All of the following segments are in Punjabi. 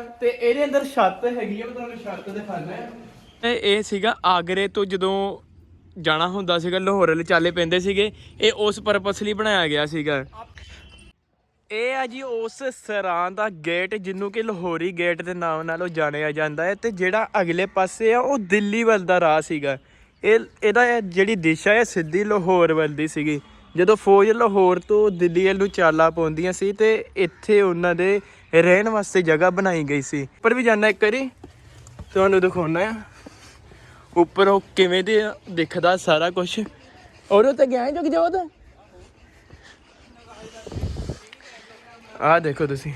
ਤੇ ਇਹਦੇ ਅੰਦਰ ਛੱਤ ਹੈਗੀ ਆ, ਮੈਂ ਤੁਹਾਨੂੰ ਛੱਤ ਦਿਖਾਣਾ ਹੈ। ਇਹ ਸੀਗਾ ਆਗਰੇ ਤੋਂ ਜਦੋਂ ਜਾਣਾ ਹੁੰਦਾ ਸੀਗਾ, ਲਾਹੌਰ ਵਾਲੇ ਚਾਲੇ ਪੈਂਦੇ ਸੀਗੇ, ਇਹ ਉਸ ਪਰਪਸ ਲਈ ਬਣਾਇਆ ਗਿਆ ਸੀਗਾ। ਇਹ ਆ ਜੀ ਉਸ ਸਰਾਂ ਦਾ ਗੇਟ ਜਿਹਨੂੰ ਕਿ ਲਾਹੌਰੀ ਗੇਟ ਦੇ ਨਾਮ ਨਾਲ ਉਹ ਜਾਣਿਆ ਜਾਂਦਾ ਹੈ, ਤੇ ਜਿਹੜਾ ਅਗਲੇ ਪਾਸੇ ਆ, ਉਹ ਦਿੱਲੀ ਵੱਲ ਦਾ ਰਾਹ ਸੀਗਾ। ਇਹ, ਇਹਦਾ ਜਿਹੜੀ ਦਿਸ਼ਾ ਹੈ, ਸਿੱਧੀ ਲਾਹੌਰ ਵੱਲ ਦੀ ਸੀਗੀ। ਜਦੋਂ ਫੌਜ ਲਾਹੌਰ ਤੋਂ ਦਿੱਲੀ ਵੱਲ ਨੂੰ ਚਾਲਾ ਪਾਉਂਦੀਆਂ ਸੀ, ਤੇ ਇੱਥੇ ਉਹਨਾਂ ਦੇ ਰਹਿਣ ਵਾਸਤੇ ਜਗ੍ਹਾ ਬਣਾਈ ਗਈ ਸੀ। ਉੱਪਰ ਵੀ ਜਾਣਾ ਇੱਕ ਵਾਰੀ ਤੁਹਾਨੂੰ ਦਿਖਾਉਣਾ ਆ। ਉੱਪਰ ਉਹ ਕਿਵੇਂ ਦੇ ਦਿਖਦਾ ਸਾਰਾ ਕੁਝ ਔਰ ਉਹ ਤੇ ਗਿਆ ਜੋ ਜੋਤ? ਆ ਦੇਖੋ ਤੁਸੀਂ।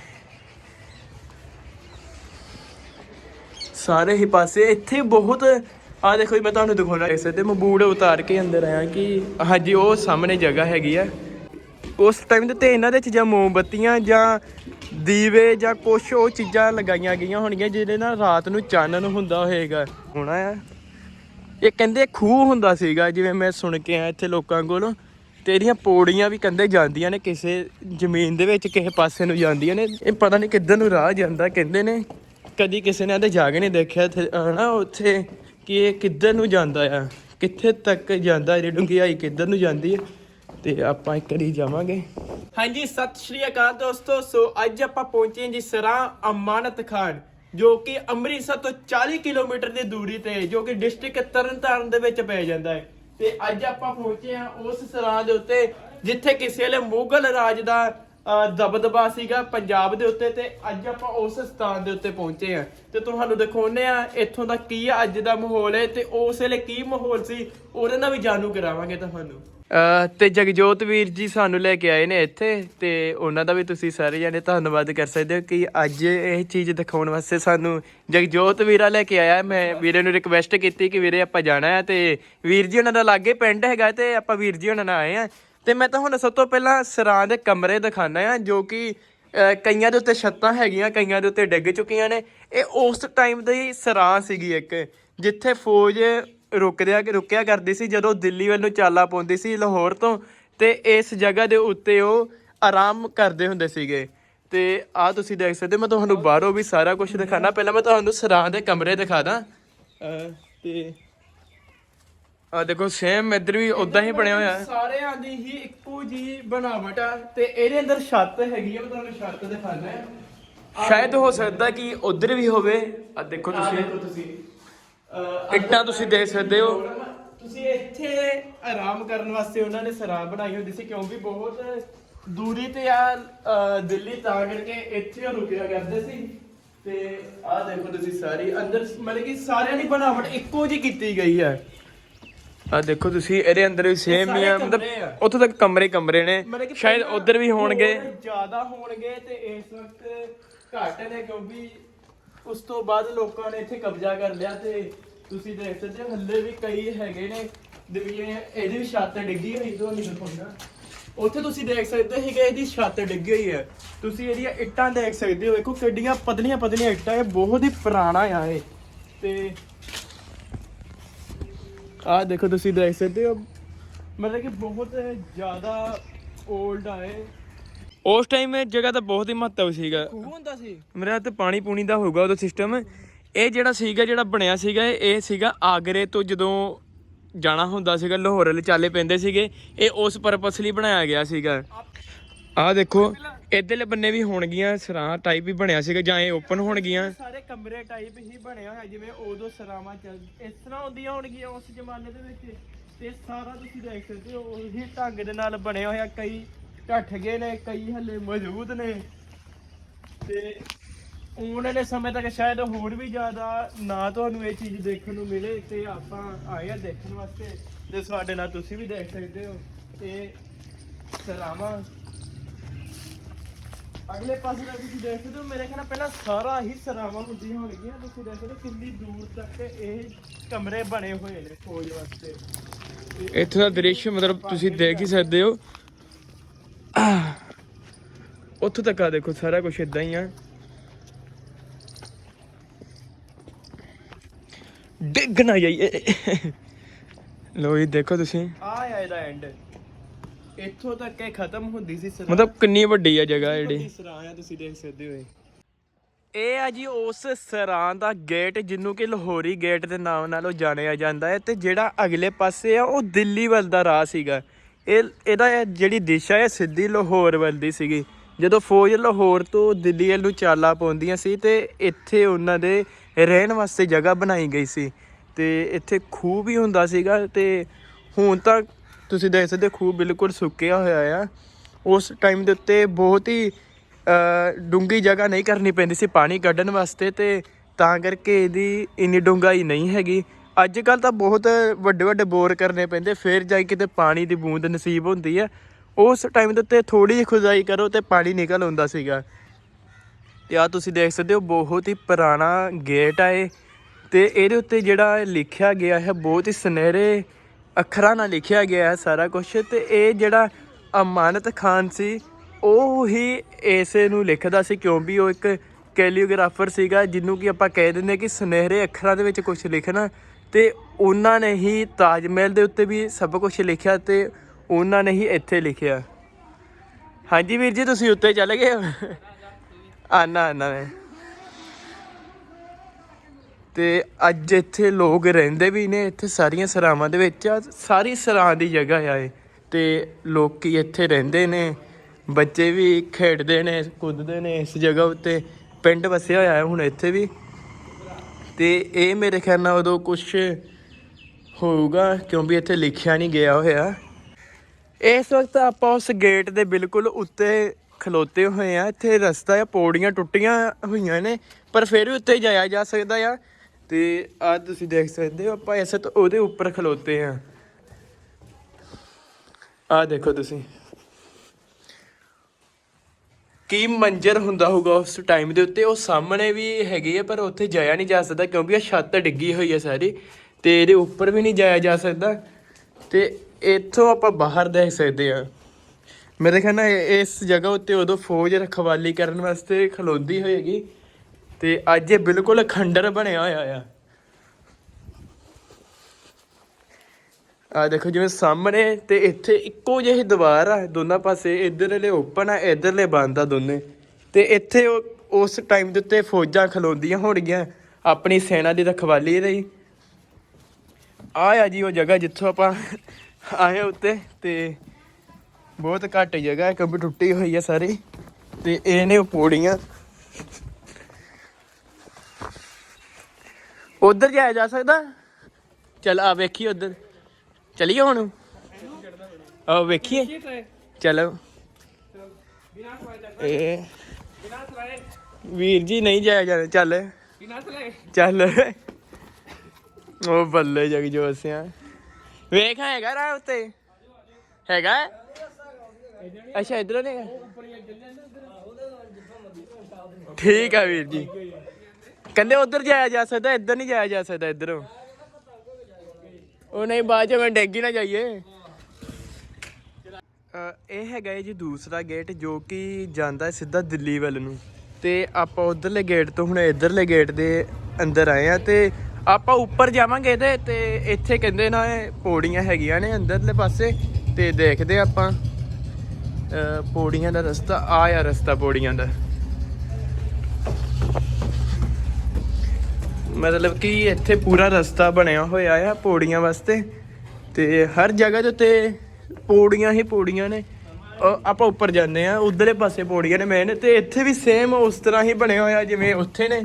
ਸਾਰੇ ਹੀ ਪਾਸੇ ਇੱਥੇ ਬਹੁਤ ਆ ਦੇਖੋ ਜੀ, ਮੈਂ ਤੁਹਾਨੂੰ ਦਿਖਾਉਣਾ ਇਸ ਤੇ ਮੈਂ ਬੂਟ ਉਤਾਰ ਕੇ ਅੰਦਰ ਆਇਆ ਕਿ ਹਾਂਜੀ ਉਹ ਸਾਹਮਣੇ ਜਗ੍ਹਾ ਹੈਗੀ ਆ। ਉਸ ਟਾਈਮ ਦੇ ਤੇ ਇਹਨਾਂ ਦੇ ਚ ਜਾਂ ਮੋਮਬੱਤੀਆਂ ਜਾਂ ਦੀਵੇ ਜਾਂ ਕੁਛ ਉਹ ਚੀਜ਼ਾਂ ਲਗਾਈਆਂ ਗਈਆਂ ਹੋਣਗੀਆਂ ਜਿਹਦੇ ਨਾਲ ਰਾਤ ਨੂੰ ਚਾਨਣ ਹੁੰਦਾ ਹੋਏਗਾ। ਹੋਣਾ ਆ। ਇਹ ਕਹਿੰਦੇ ਖੂਹ ਹੁੰਦਾ ਸੀਗਾ ਜਿਵੇਂ ਮੈਂ ਸੁਣ ਕੇ ਆ ਇੱਥੇ ਲੋਕਾਂ ਕੋਲੋਂ। ਤੇ ਇਹਦੀਆਂ ਪੌੜੀਆਂ ਵੀ ਕਹਿੰਦੇ ਜਾਂਦੀਆਂ ਨੇ ਕਿਸੇ ਜ਼ਮੀਨ ਦੇ ਵਿੱਚ ਕਿਸੇ ਪਾਸੇ ਨੂੰ ਜਾਂਦੀਆਂ ਨੇ। ਇਹ ਪਤਾ ਨਹੀਂ ਕਿੱਧਰ ਨੂੰ ਰਾਹ ਜਾਂਦਾ ਕਹਿੰਦੇ ਨੇ। ਕਦੀ ਕਿਸੇ ਨੇ ਆਂਦੇ ਜਾ ਕੇ ਨਹੀਂ ਦੇਖਿਆ ਇੱਥੇ, ਹਨਾ ਉੱਥੇ ਕਿ ਇਹ ਕਿੱਧਰ ਨੂੰ ਜਾਂਦਾ ਆ। ਕਿੱਥੇ ਤੱਕ ਜਾਂਦਾ ਜਿਹੜੀ ਡੁੰਗਿਆਈ ਕਿੱਧਰ ਨੂੰ ਜਾਂਦੀ ਹੈ ਤੇ ਆਪਾਂ ਇੱਕ ਵਾਰੀ ਜਾਵਾਂਗੇ। ਹਾਂਜੀ ਸਤਿ ਸ਼੍ਰੀ ਅਕਾਲ ਦੋਸਤੋ। ਸੋ ਅੱਜ ਆਪਾਂ ਪਹੁੰਚੇ ਜੀ ਸਰਾਂ ਅਮਾਨਤ ਖਾਨ ਜੋ ਕਿ ਅੰਮ੍ਰਿਤਸਰ ਤੋਂ 40 ਕਿਲੋਮੀਟਰ ਦੀ ਦੂਰੀ ਤੇ ਜੋ ਕਿ ਡਿਸਟ੍ਰਿਕਟ ਤਰਨਤਾਰਨ ਦੇ ਵਿੱਚ ਪੈ ਜਾਂਦਾ ਹੈ। ਤੇ ਅੱਜ ਆਪਾਂ ਪਹੁੰਚੇ ਹਾਂ ਉਸ ਸਰਾਂ ਦੇ ਉੱਤੇ ਜਿੱਥੇ ਕਿਸੇ ਵੇਲੇ ਮੁਗਲ ਰਾਜ ਦਾ ਅਹ, ਦਬਦਬਾ ਸੀਗਾ ਪੰਜਾਬ ਦੇ ਉੱਤੇ ਤੇ ਅੱਜ ਆਪਾਂ ਉਸ ਸਥਾਨ ਦੇ ਉੱਤੇ ਪਹੁੰਚੇ ਹਾਂ। ਤੇ ਤੁਹਾਨੂੰ ਦਿਖਾਉਨੇ ਆ ਇੱਥੋਂ ਦਾ ਕੀ ਅੱਜ ਦਾ ਮਾਹੌਲ ਹੈ ਤੇ ਉਸ ਵੇਲੇ ਕੀ ਮਾਹੌਲ ਸੀ ਉਹਦੇ ਨਾਲ ਵੀ ਜਾਣੂ ਕਰਾਵਾਂਗੇ ਤੁਹਾਨੂੰ। ਤੇ ਜਗਜੋਤ ਵੀਰ ਜੀ ਸਾਨੂੰ ਲੈ ਕੇ ਆਏ ਨੇ ਇੱਥੇ ਤੇ ਉਹਨਾਂ ਦਾ ਵੀ ਤੁਸੀਂ ਸਾਰੇ ਜਣੇ ਧੰਨਵਾਦ ਕਰ ਸਕਦੇ ਹੋ ਕਿ ਅੱਜ ਇਹ ਚੀਜ਼ ਦਿਖਾਉਣ ਵਾਸਤੇ ਸਾਨੂੰ ਜਗਜੋਤ ਵੀਰਾ ਲੈ ਕੇ ਆਇਆ। ਮੈਂ ਵੀਰੇ ਨੂੰ ਰਿਕਵੈਸਟ ਕੀਤੀ ਕਿ ਵੀਰੇ ਆਪਾਂ ਜਾਣਾ ਹੈ ਤੇ ਵੀਰ ਜੀ ਉਹਨਾਂ ਦਾ ਲਾਗੇ ਪਿੰਡ ਹੈਗਾ ਤੇ ਆਪਾਂ ਵੀਰ ਜੀ ਉਹਨਾਂ ਨਾਲ ਆਏ ਆ ਤੇ ਮੈਂ ਤਾਂ ਹੁਣ ਸਭ ਤੋਂ ਪਹਿਲਾਂ ਸਰਾਂ ਦੇ ਕਮਰੇ ਦਿਖਾਣਾ ਆ ਜੋ ਕਿ ਕਈਆਂ ਦੇ ਉੱਤੇ ਛੱਤਾਂ ਹੈਗੀਆਂ, ਕਈਆਂ ਦੇ ਉੱਤੇ ਡਿੱਗ ਚੁੱਕੀਆਂ ਨੇ। ਇਹ ਉਸ ਟਾਈਮ ਦੀ ਸਰਾਂ ਸੀਗੀ ਇੱਕ, ਜਿੱਥੇ ਫੌਜ ਰੁਕਦਿਆ ਰੁਕਿਆ ਕਰਦੀ ਸੀ ਜਦੋਂ ਦਿੱਲੀ ਵੱਲ ਨੂੰ ਚਾਲਾ ਪਾਉਂਦੀ ਸੀ ਲਾਹੌਰ ਤੋਂ ਤੇ ਇਸ ਜਗ੍ਹਾ ਦੇ ਉੱਤੇ ਉਹ ਆਰਾਮ ਕਰਦੇ ਹੁੰਦੇ ਸੀਗੇ। ਤੇ ਆ ਤੁਸੀਂ ਦੇਖ ਸਕਦੇ ਮੈਂ ਤੁਹਾਨੂੰ ਬਾਹਰੋਂ ਵੀ ਸਾਰਾ ਕੁਝ ਦਿਖਾਣਾ। ਪਹਿਲਾਂ ਮੈਂ ਤੁਹਾਨੂੰ ਸਰਾਂ ਦੇ ਕਮਰੇ ਦਿਖਾ ਦਾਂ। ਤੇ ਆ ਦੇਖੋ ਸੇਮ ਇੱਧਰ ਵੀ ਉਦਾਂ ਹੀ ਬਣਿਆ ਹੋਇਆ। ਹੈ ਸਾਰਿਆਂ ਦੀ ਹੀ ਇੱਕੋ ਜੀ ਬਣਾਵਟ ਆ ਤੇ ਇਹਦੇ ਅੰਦਰ ਛੱਤ ਹੈਗੀ ਆ ਮੈਂ ਤੁਹਾਨੂੰ ਛੱਤ ਦਿਖਾਣਾ ਸ਼ਾਇਦ ਹੋ ਸਕਦਾ ਕਿ ਉਧਰ ਵੀ ਹੋਵੇ। ਆ ਦੇਖੋ ਤੁਸੀਂ। ਇੱਟਾਂ ਤੁਸੀਂ ਦੇਖ ਸਕਦੇ ਹੋ। ਤੁਸੀਂ ਇੱਥੇ ਆਰਾਮ ਕਰਨ ਵਾਸਤੇ ਉਹਨਾਂ ਨੇ ਸਰਾਂ ਬਣਾਈ ਹੁੰਦੀ ਸੀ ਕਿਉਂਕਿ ਬਹੁਤ ਦੂਰੀ ਤੇ ਆ ਦਿੱਲੀ ਤਾਂ ਕਰਕੇ ਇੱਥੇ ਉਹ ਰੁਕਿਆ ਕਰਦੇ ਸੀ। ਤੇ ਆਹ ਦੇਖੋ ਤੁਸੀਂ ਸਾਰੀ ਅੰਦਰ ਮਤਲਬ ਕਿ ਸਾਰਿਆਂ ਦੀ ਬਣਾਵਟ ਇੱਕੋ ਜੀ ਕੀਤੀ ਗਈ ਹੈ। ਆ ਦੇਖੋ ਤੁਸੀਂ ਇਹਦੇ ਅੰਦਰ ਵੀ ਸੇਮ ਹੀ ਆ ਸਾਰੇ ਕਮਰੇ ਆ। ਮਤਲਬ ਉੱਥੋਂ ਤੱਕ ਕਮਰੇ ਕਮਰੇ ਨੇ। ਮਤਲਬ ਕਿ ਸ਼ਾਇਦ ਪਹਿਲਾਂ ਉਧਰ ਵੀ ਹੋਣਗੇ। ਹੋਰ ਜ਼ਿਆਦਾ ਹੋਣਗੇ ਤੇ ਇਸ ਵਕਤ ਘੱਟ ਨੇ ਕਿਉਂਕਿ ਉਸ ਤੋਂ ਬਾਅਦ ਲੋਕਾਂ ਨੇ ਇੱਥੇ ਕਬਜ਼ਾ ਕਰ ਲਿਆ ਤੇ ਤੁਸੀਂ ਦੇਖ ਸਕਦੇ ਹੋ ਹੱਲੇ ਵੀ ਕਈ ਹੈਗੇ ਨੇ ਜਿਵੇਂ ਇਹਦੀ ਵੀ ਛੱਤ ਡਿੱਗੀ ਹੋਈ ਤੁਹਾਨੂੰ ਦਿਖਾਉਣਾ ਉੱਥੇ ਤੁਸੀਂ ਦੇਖ ਸਕਦੇ ਹੋ ਕਿ ਇਹਦੀ ਛੱਤ ਡਿੱਗੀ ਹੋਈ ਹੈ। ਤੁਸੀਂ ਇਹਦੀਆਂ ਇੱਟਾਂ ਦੇਖ ਸਕਦੇ ਹੋ ਵੇਖੋ ਕਿੱਡੀਆਂ ਪਤਲੀਆਂ ਪਤਲੀਆਂ ਇੱਟਾਂ, ਇਹ ਬਹੁਤ ਹੀ ਪੁਰਾਣਾ ਆ ਇਹ। ਤੇ ਆਹ ਦੇਖੋ ਤੁਸੀਂ ਦੇਖ ਸਕਦੇ ਹੋ, ਮਤਲਬ ਕਿ ਬਹੁਤ ਜ਼ਿਆਦਾ 올ਡ ਆ ਇਹ। ਉਸ ਟਾਈਮ ਇਹ ਜਗ੍ਹਾ ਦਾ ਬਹੁਤ ਹੀ ਮਹੱਤਵ ਸੀਗਾ। ਖੂਹ ਹੁੰਦਾ ਸੀ। ਮੇਰੇ ਹੱਥ ਪਾਣੀ ਪੂਣੀ ਦਾ ਹੋਊਗਾ ਉਹਦਾ ਸਿਸਟਮ ਇਹ ਜਿਹੜਾ ਸੀਗਾ ਜਿਹੜਾ ਬਣਿਆ ਸੀਗਾ ਇਹ ਸੀਗਾ ਆਗਰੇ ਤੋਂ ਜਦੋਂ ਜਾਣਾ ਹੁੰਦਾ ਸੀਗਾ ਲਾਹੌਰ ਵਾਲੇ ਚਾਲੇ ਪੈਂਦੇ ਸੀਗੇ ਇਹ ਉਸ ਪਰਪਸ ਲਈ ਬਣਾਇਆ ਗਿਆ ਸੀਗਾ। ਆਹ ਦੇਖੋ ਇਧਰਲੇ ਬੰਨੇ ਵੀ ਹੋਣਗੀਆਂ ਸਰਾਂ ਟਾਈਪ ਹੀ ਬਣਿਆ ਸੀਗਾ ਜਾਂ ਇਹ ਓਪਨ ਹੋਣਗੀਆਂ। ਸਾਰੇ ਕਮਰੇ ਟਾਈਪ ਹੀ ਬਣਿਆ ਹੋਇਆ ਜਿਵੇਂ ਉਦੋਂ ਸਰਾਵਾਂ ਚੱਲ ਇਸ ਤਰ੍ਹਾਂ ਹੁੰਦੀਆਂ ਹੋਣਗੀਆਂ ਉਸ ਜ਼ਮਾਨੇ ਦੇ ਵਿੱਚ। ਤੇ ਸਾਰਾ ਤੁਸੀਂ ਦੇਖ ਸਕਦੇ ਹੋ ਉਹੀ ਢੰਗ ਦੇ ਨਾਲ ਬਣਿਆ ਹੋਇਆ ਕਈ ਢੱਠ ਗਏ ਨੇ, ਕਈ ਹਲੇ ਮੌਜੂਦ ਨੇ। ਤੇ ਆਉਣ ਵਾਲੇ ਸਮੇਂ ਤੱਕ ਸ਼ਾਇਦ ਹੋਰ ਵੀ ਜ਼ਿਆਦਾ ਨਾ ਤੁਹਾਨੂੰ ਇਹ ਚੀਜ਼ ਦੇਖਣ ਨੂੰ ਮਿਲੇ, ਤੇ ਆਪਾਂ ਆਏ ਆ ਦੇਖਣ ਵਾਸਤੇ। ਤੇ ਸਾਡੇ ਨਾਲ ਤੁਸੀਂ ਵੀ ਦੇਖ ਸਕਦੇ ਹੋ। ਤੇ ਸਰਾਵਾਂ ਅਗਲੇ ਪਾਸੇ ਦਾ ਤੁਸੀਂ ਦੇਖ ਸਕਦੇ ਹੋ, ਮੇਰੇ ਖਿਆਲ ਪਹਿਲਾਂ ਸਾਰਾ ਹੀ ਸਰਾਵਾਂ ਹੁੰਦੀਆਂ ਹੋਣਗੀਆਂ। ਤੁਸੀਂ ਦੇਖ ਸਕਦੇ ਹੋ ਕਿੰਨੀ ਦੂਰ ਤੱਕ ਇਹ ਕਮਰੇ ਬਣੇ ਹੋਏ ਨੇ ਫੌਜ ਵਾਸਤੇ। ਇੱਥੇ ਦਾ ਦ੍ਰਿਸ਼ ਮਤਲਬ ਤੁਸੀਂ ਦੇਖ ਹੀ ਸਕਦੇ ਹੋ। ਉੱਥੋਂ ਤੱਕ ਆ ਦੇਖੋ ਸਾਰਾ ਕੁਝ ਇਦਾਂ ਹੀ ਆ। ਡਿੱਗ ਨਾ ਜਾਈਏ। ਲੋ ਇਹ ਦੇਖੋ ਤੁਸੀਂ। ਆ ਆ ਇਹਦਾ ਐਂਡ ਇੱਥੋਂ ਤੱਕ ਇਹ ਖਤਮ ਹੁੰਦੀ ਸੀ ਸਰਾਂ ਮਤਲਬ ਕਿੰਨੀ ਵੱਡੀ ਆ ਜਗ੍ਹਾ ਜਿਹੜੀ। ਸਰਾਂ ਆ ਤੁਸੀਂ ਦੇਖ ਸਕਦੇ ਹੋ ਇਹ। ਆ ਜੀ ਉਸ ਸਰਾਂ ਦਾ ਗੇਟ ਜਿਹਨੂੰ ਕਿ ਲਾਹੌਰੀ ਗੇਟ ਦੇ ਨਾਮ ਨਾਲ ਉਹ ਜਾਣਿਆ ਜਾਂਦਾ ਹੈ ਤੇ ਜਿਹੜਾ ਅਗਲੇ ਪਾਸੇ ਆ ਉਹ ਦਿੱਲੀ ਵੱਲ ਦਾ ਰਾਹ ਸੀਗਾ। ਇਹ ਇਹਦਾ ਇਹ ਜਿਹੜੀ ਦਿਸ਼ਾ ਹੈ ਸਿੱਧੀ ਲਾਹੌਰ ਵੱਲ ਦੀ ਸੀਗੀ। ਜਦੋਂ ਫੌਜ ਲਾਹੌਰ ਤੋਂ ਦਿੱਲੀ ਵੱਲ ਨੂੰ ਚਾਲਾਂ ਪਾਉਂਦੀਆਂ ਸੀ ਤੇ ਇੱਥੇ ਉਹਨਾਂ ਦੇ ਰਹਿਣ ਵਾਸਤੇ ਜਗ੍ਹਾ ਬਣਾਈ ਗਈ ਸੀ ਤੇ ਇੱਥੇ ਖੂਹ ਵੀ ਹੁੰਦਾ ਸੀਗਾ ਤੇ ਹੁਣ ਤਾਂ ਤੁਸੀਂ ਦੇਖ ਸਕਦੇ ਹੋ ਖੂਹ ਬਿਲਕੁਲ ਸੁੱਕਿਆ ਹੋਇਆ ਆ। ਉਸ ਟਾਈਮ ਦੇ ਉੱਤੇ ਬਹੁਤ ਹੀ ਅ, ਡੂੰਘੀ ਜਗ੍ਹਾ ਨਹੀਂ ਕਰਨੀ ਪੈਂਦੀ ਸੀ ਪਾਣੀ ਕੱਢਣ ਵਾਸਤੇ ਤੇ ਤਾਂ ਕਰਕੇ ਇਹਦੀ ਇੰਨੀ ਡੂੰਘਾਈ ਨਹੀਂ ਹੈਗੀ। ਅੱਜ ਕੱਲ ਤਾਂ ਬਹੁਤ ਵੱਡੇ ਵੱਡੇ ਬੋਰ ਕਰਨੇ ਪੈਂਦੇ ਫਿਰ ਜਾ ਕੇ ਕਿਤੇ ਪਾਣੀ ਦੀ ਬੂੰਦ ਨਸੀਬ ਹੁੰਦੀ ਹੈ ਉਸ ਟਾਈਮ ਦੇ ਉੱਤੇ ਥੋੜੀ ਜਿਹੀ ਖੁਦਾਈ ਕਰੋ ਤੇ ਪਾਣੀ ਨਿਕਲ ਆਉਂਦਾ ਸੀਗਾ। ਤੇ ਆ ਤੁਸੀਂ ਦੇਖ ਸਕਦੇ ਹੋ, ਬਹੁਤ ਹੀ ਪੁਰਾਣਾ ਗੇਟ ਆ ਇਹ। ਤੇ ਇਹਦੇ ਉੱਤੇ ਜਿਹੜਾ ਲਿਖਿਆ ਗਿਆ ਹੈ, ਬਹੁਤ ਹੀ ਸੁਨਹਿਰੇ ਅੱਖਰਾਂ ਨਾਲ ਲਿਖਿਆ ਗਿਆ ਹੈ ਸਾਰਾ ਕੁਝ ਤੇ ਇਹ ਜਿਹੜਾ ਅਮਾਨਤ ਖਾਨ ਸੀ, ਉਹ ਹੀ ਇਸੇ ਨੂੰ ਲਿਖਦਾ ਸੀ। ਕਿਉਂਕਿ ਉਹ ਇੱਕ ਕੈਲੀਓਗ੍ਰਾਫਰ ਸੀਗਾ, ਜਿਹਨੂੰ ਕਿ ਆਪਾਂ ਕਹਿ ਦਿੰਦੇ ਕਿ ਸੁਨਹਿਰੇ ਅੱਖਰਾਂ ਦੇ ਵਿੱਚ ਕੁਝ ਲਿਖਣਾ। ਤੇ ਉਹਨਾਂ ਨੇ ਹੀ ਤਾਜ ਮਹਿਲ ਦੇ ਉੱਤੇ ਵੀ ਸਭ ਕੁਝ ਲਿਖਿਆ ਤੇ ਉਹਨਾਂ ਨੇ ਹੀ ਇੱਥੇ ਲਿਖਿਆ। ਹਾਂਜੀ ਵੀਰ ਜੀ, ਤੁਸੀਂ ਉੱਤੇ ਚਲੇ ਗਏ ਹੋ? ਆਨਾ ਆਨਾ ਮੈਂ ਤੇ ਅੱਜ ਇੱਥੇ ਲੋਕ ਰਹਿੰਦੇ ਵੀ ਨੇ, ਇੱਥੇ ਸਾਰੀਆਂ ਸਰਾਵਾਂ ਦੇ ਵਿੱਚ ਆ, ਸਾਰੀ ਸਰਾਂ ਦੀ ਜਗ੍ਹਾ ਆ ਇਹ। ਤੇ ਲੋਕੀ ਇੱਥੇ ਰਹਿੰਦੇ ਨੇ, ਬੱਚੇ ਵੀ ਖੇਡਦੇ ਨੇ, ਕੁੱਦਦੇ ਨੇ ਇਸ ਜਗ੍ਹਾ ਉੱਤੇ। ਪਿੰਡ ਵਸਿਆ ਹੋਇਆ ਹੈ ਹੁਣ ਇੱਥੇ ਵੀ। ਤੇ ਇਹ ਮੇਰੇ ਖਿਆਲ ਨਾਲ ਉਦੋਂ ਕੁਝ ਹੋਊਗਾ, ਕਿਉਂਕਿ ਇੱਥੇ ਲਿਖਿਆ ਨਹੀਂ ਗਿਆ ਹੋਇਆ। ਇਸ ਵਕਤ ਆਪਾਂ ਉਸ ਗੇਟ ਦੇ ਬਿਲਕੁਲ ਉੱਤੇ ਖਲੋਤੇ ਹੋਏ ਆ। ਇੱਥੇ ਰਸਤਾ ਆ ਪੌੜੀਆਂ ਟੁੱਟੀਆਂ ਹੋਈਆਂ ਨੇ, ਪਰ ਫਿਰ ਵੀ ਉੱਤੇ ਜਾਇਆ ਜਾ ਸਕਦਾ ਆ। ਤੇ ਆ ਤੁਸੀਂ ਦੇਖ ਸਕਦੇ ਹੋ, ਆਪਾਂ ਇਸੇ ਤੋਂ ਉਹਦੇ ਉੱਪਰ ਖਲੋਤੇ ਆ। ਆ ਦੇਖੋ ਤੁਸੀਂ। ਕੀ ਮੰਜ਼ਰ ਹੁੰਦਾ ਹੋਊਗਾ ਉਸ ਟਾਈਮ ਦੇ ਉੱਤੇ? ਉਹ ਸਾਹਮਣੇ ਵੀ ਹੈਗੀ ਹੈ ਪਰ ਉੱਥੇ ਜਾਇਆ ਨਹੀਂ ਜਾ ਸਕਦਾ ਕਿਉਂਕਿ ਇਹ ਛੱਤ ਡਿੱਗੀ ਹੋਈ ਹੈ ਸਾਰੀ ਤੇ ਇਹਦੇ ਉੱਪਰ ਵੀ ਨਹੀਂ ਜਾਇਆ ਜਾ ਸਕਦਾ। ਤੇ ਇੱਥੋਂ ਆਪਾਂ ਬਾਹਰ ਦੇਖ ਸਕਦੇ ਆ ਮੇਰੇ ਖਿਆਲ ਨਾਲ ਇਸ ਜਗ੍ਹਾ ਉੱਤੇ ਉਦੋਂ ਫੌਜ ਰਖਵਾਲੀ ਕਰਨ ਵਾਸਤੇ ਖਲੋਂਦੀ ਹੋਏਗੀ ਤੇ ਅੱਜ ਇਹ ਬਿਲਕੁਲ ਖੰਡਰ ਬਣਿਆ ਹੋਇਆ ਆ। ਆ ਦੇਖੋ ਜਿਵੇਂ ਸਾਹਮਣੇ ਤੇ ਇੱਥੇ ਇੱਕੋ ਜਿਹੀ ਦੀਵਾਰ ਆ, ਦੋਨਾਂ ਪਾਸੇ ਇਧਰਲੇ ਓਪਨ ਆ, ਇਧਰਲੇ ਬੰਦ ਆ ਦੋਨੇ। ਤੇ ਇੱਥੇ ਉਹ- ਉਸ ਟਾਈਮ ਦੇ ਉੱਤੇ ਫੌਜਾਂ ਖਲੋਂਦੀਆਂ ਹੋਣਗੀਆਂ ਆਪਣੀ ਸੈਨਾ ਦੀ ਰਖਵਾਲੀ ਲਈ। ਆ ਆ ਜੀ ਉਹ ਜਗ੍ਹਾ ਜਿੱਥੋਂ ਆਪਾਂ ਆਏ ਉੱਤੇ ਤੇ ਬਹੁਤ ਘੱਟ ਜਗ੍ਹਾ ਹੈ ਕਿਉਂਕਿ ਟੁੱਟੀ ਹੋਈ ਹੈ ਸਾਰੀ ਤੇ ਇਹ ਨੇ ਪੌੜੀਆਂ। ਉਧਰ ਜਾਇਆ ਜਾ ਸਕਦਾ? ਚਲ ਆ ਵੇਖੀ ਉਧਰ। ਚਲੀਏ ਹੁਣ? ਆ ਵੇਖੀਏ। ਚਲੋ। ਇਹ ਵੀਰ ਜੀ ਨਹੀਂ ਜਾਇਆ ਜਾਣਾ ਚੱਲ। ਚੱਲ। ਉਹ ਬੱਲੇ ਜਗ ਜੋਸਿਆ ਵੇਖ, ਹੈਗਾ ਰਾ ਉੱਤੇ? ਹੈਗਾ? ਅੱਛਾ, ਇਧਰੋਂ ਨਹੀਂ ਠੀਕ ਆ ਵੀਰ ਜੀ। ਕਹਿੰਦੇ ਉਧਰ ਜਾਇਆ ਜਾ ਸਕਦਾ, ਇੱਧਰ ਨਹੀਂ ਜਾਇਆ ਜਾ ਸਕਦਾ, ਇਧਰੋਂ। ਉਹ ਨਹੀਂ, ਬਾਅਦ ਚ ਮੈਂ ਡੈਗੀ ਨਾ ਜਾਈਏ। ਇਹ ਹੈਗਾ ਜੀ ਦੂਸਰਾ ਗੇਟ, ਜੋ ਕਿ ਜਾਂਦਾ ਸਿੱਧਾ ਦਿੱਲੀ ਵੱਲ ਨੂੰ। ਤੇ ਆਪਾਂ ਉਧਰਲੇ ਗੇਟ ਤੋਂ ਹੁਣ ਇਧਰਲੇ ਗੇਟ ਦੇ ਅੰਦਰ ਆਏ ਆ ਤੇ ਆਪਾਂ ਉੱਪਰ ਜਾਵਾਂਗੇ ਇਹਦੇ ਤੇ ਇੱਥੇ ਕਹਿੰਦੇ ਨਾ ਇਹ ਪੌੜੀਆਂ ਹੈਗੀਆਂ ਨੇ ਅੰਦਰਲੇ ਪਾਸੇ ਤੇ ਦੇਖਦੇ ਆ ਆਪਾਂ ਪੌੜੀਆਂ ਦਾ ਰਸਤਾ, ਆ ਆ ਰਸਤਾ ਪੌੜੀਆਂ ਦਾ। ਮਤਲਬ ਕਿ ਇੱਥੇ ਪੂਰਾ ਰਸਤਾ ਬਣਿਆ ਹੋਇਆ ਆ ਪੌੜੀਆਂ ਵਾਸਤੇ ਤੇ ਹਰ ਜਗ੍ਹਾ ਦੇ ਉੱਤੇ ਪੌੜੀਆਂ ਹੀ ਪੌੜੀਆਂ ਨੇ। ਆਪਾਂ ਉੱਪਰ ਜਾਂਦੇ ਆ ਉਧਰਲੇ ਪਾਸੇ ਪੌੜੀਆਂ ਨੇ ਮੇਨ ਤੇ ਇੱਥੇ ਵੀ ਸੇਮ ਉਸ ਤਰ੍ਹਾਂ ਹੀ ਬਣਿਆ ਹੋਇਆ ਜਿਵੇਂ ਉੱਥੇ ਨੇ।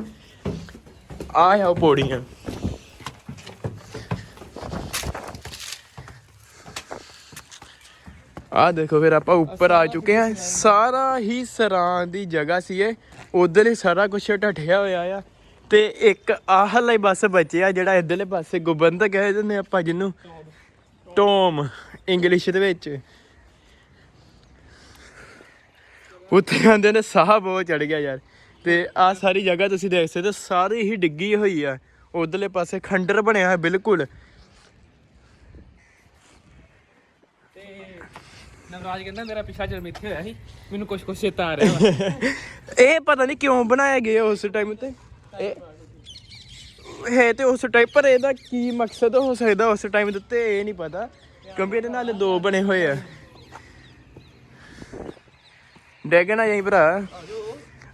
ਆ ਆ ਉਹ ਪੌੜੀਆਂ। ਆ ਦੇਖੋ ਫਿਰ ਆਪਾਂ ਉੱਪਰ ਆ ਚੁੱਕੇ ਆ ਸਾਰਾ ਹੀ ਸਰਾਂ ਦੀ ਜਗ੍ਹਾ ਸੀ ਇਹ। ਉਧਰ ਸਾਰਾ ਕੁਝ ਢੱਠਿਆ ਹੋਇਆ ਆ। ਤੇ ਇੱਕ ਆਹ ਲਈ ਬਸ ਬਚਿਆ ਜਿਹੜਾ ਇਧਰਲੇ ਪਾਸੇ ਗੁਬੰਦ ਕਹਿ ਦਿੰਦੇ ਆਪਾਂ ਜਿਹਨੂੰ। ਟੋਮ, ਇੰਗਲਿਸ਼ ਦੇ ਵਿੱਚ। ਉੱਥੇ ਆਂਦੇ ਨੇ, ਸਾਹ ਬਹੁਤ ਚੜ ਗਿਆ ਯਾਰ। ਤੇ ਆ ਸਾਰੀ ਜਗ੍ਹਾ ਤੁਸੀਂ ਦੇਖ ਸਕਦੇ ਹੋ, ਸਾਰੀ ਹੀ ਡਿੱਗੀ ਹੋਈ ਆ। ਉਧਰਲੇ ਪਾਸੇ ਖੰਡਰ ਬਣਿਆ ਹੈ ਬਿਲਕੁਲ। ਨਵਰਾਜ ਕਹਿੰਦਾ ਮੇਰਾ ਪਿਛਾ ਜਨਮ ਇੱਥੇ ਹੋਇਆ ਸੀ, ਮੈਨੂੰ ਕੁਝ ਕੁਝ ਚੇਤਾ ਆ ਰਿਹਾ ਵਾ। ਇਹ ਪਤਾ ਨਹੀਂ ਕਿਉਂ ਬਣਾਇਆ ਗਿਆ ਉਸ ਟਾਈਮ ਤੇ। ਇਹ ਹੈ ਤੇ ਉਸ ਟਾਈਮ ਪਰ ਇਹਦਾ ਕੀ ਮਕਸਦ ਹੋ ਸਕਦਾ ਉਸ ਟਾਈਮ ਦੇ ਉੱਤੇ, ਇਹ ਨਹੀਂ ਪਤਾ। ਕਿਉਂਕਿ ਇਹਦੇ ਨਾਲ ਦੋ ਬਣੇ ਹੋਏ ਆ। ਡੈਗਣਾ ਜਾਈ ਭਰਾ।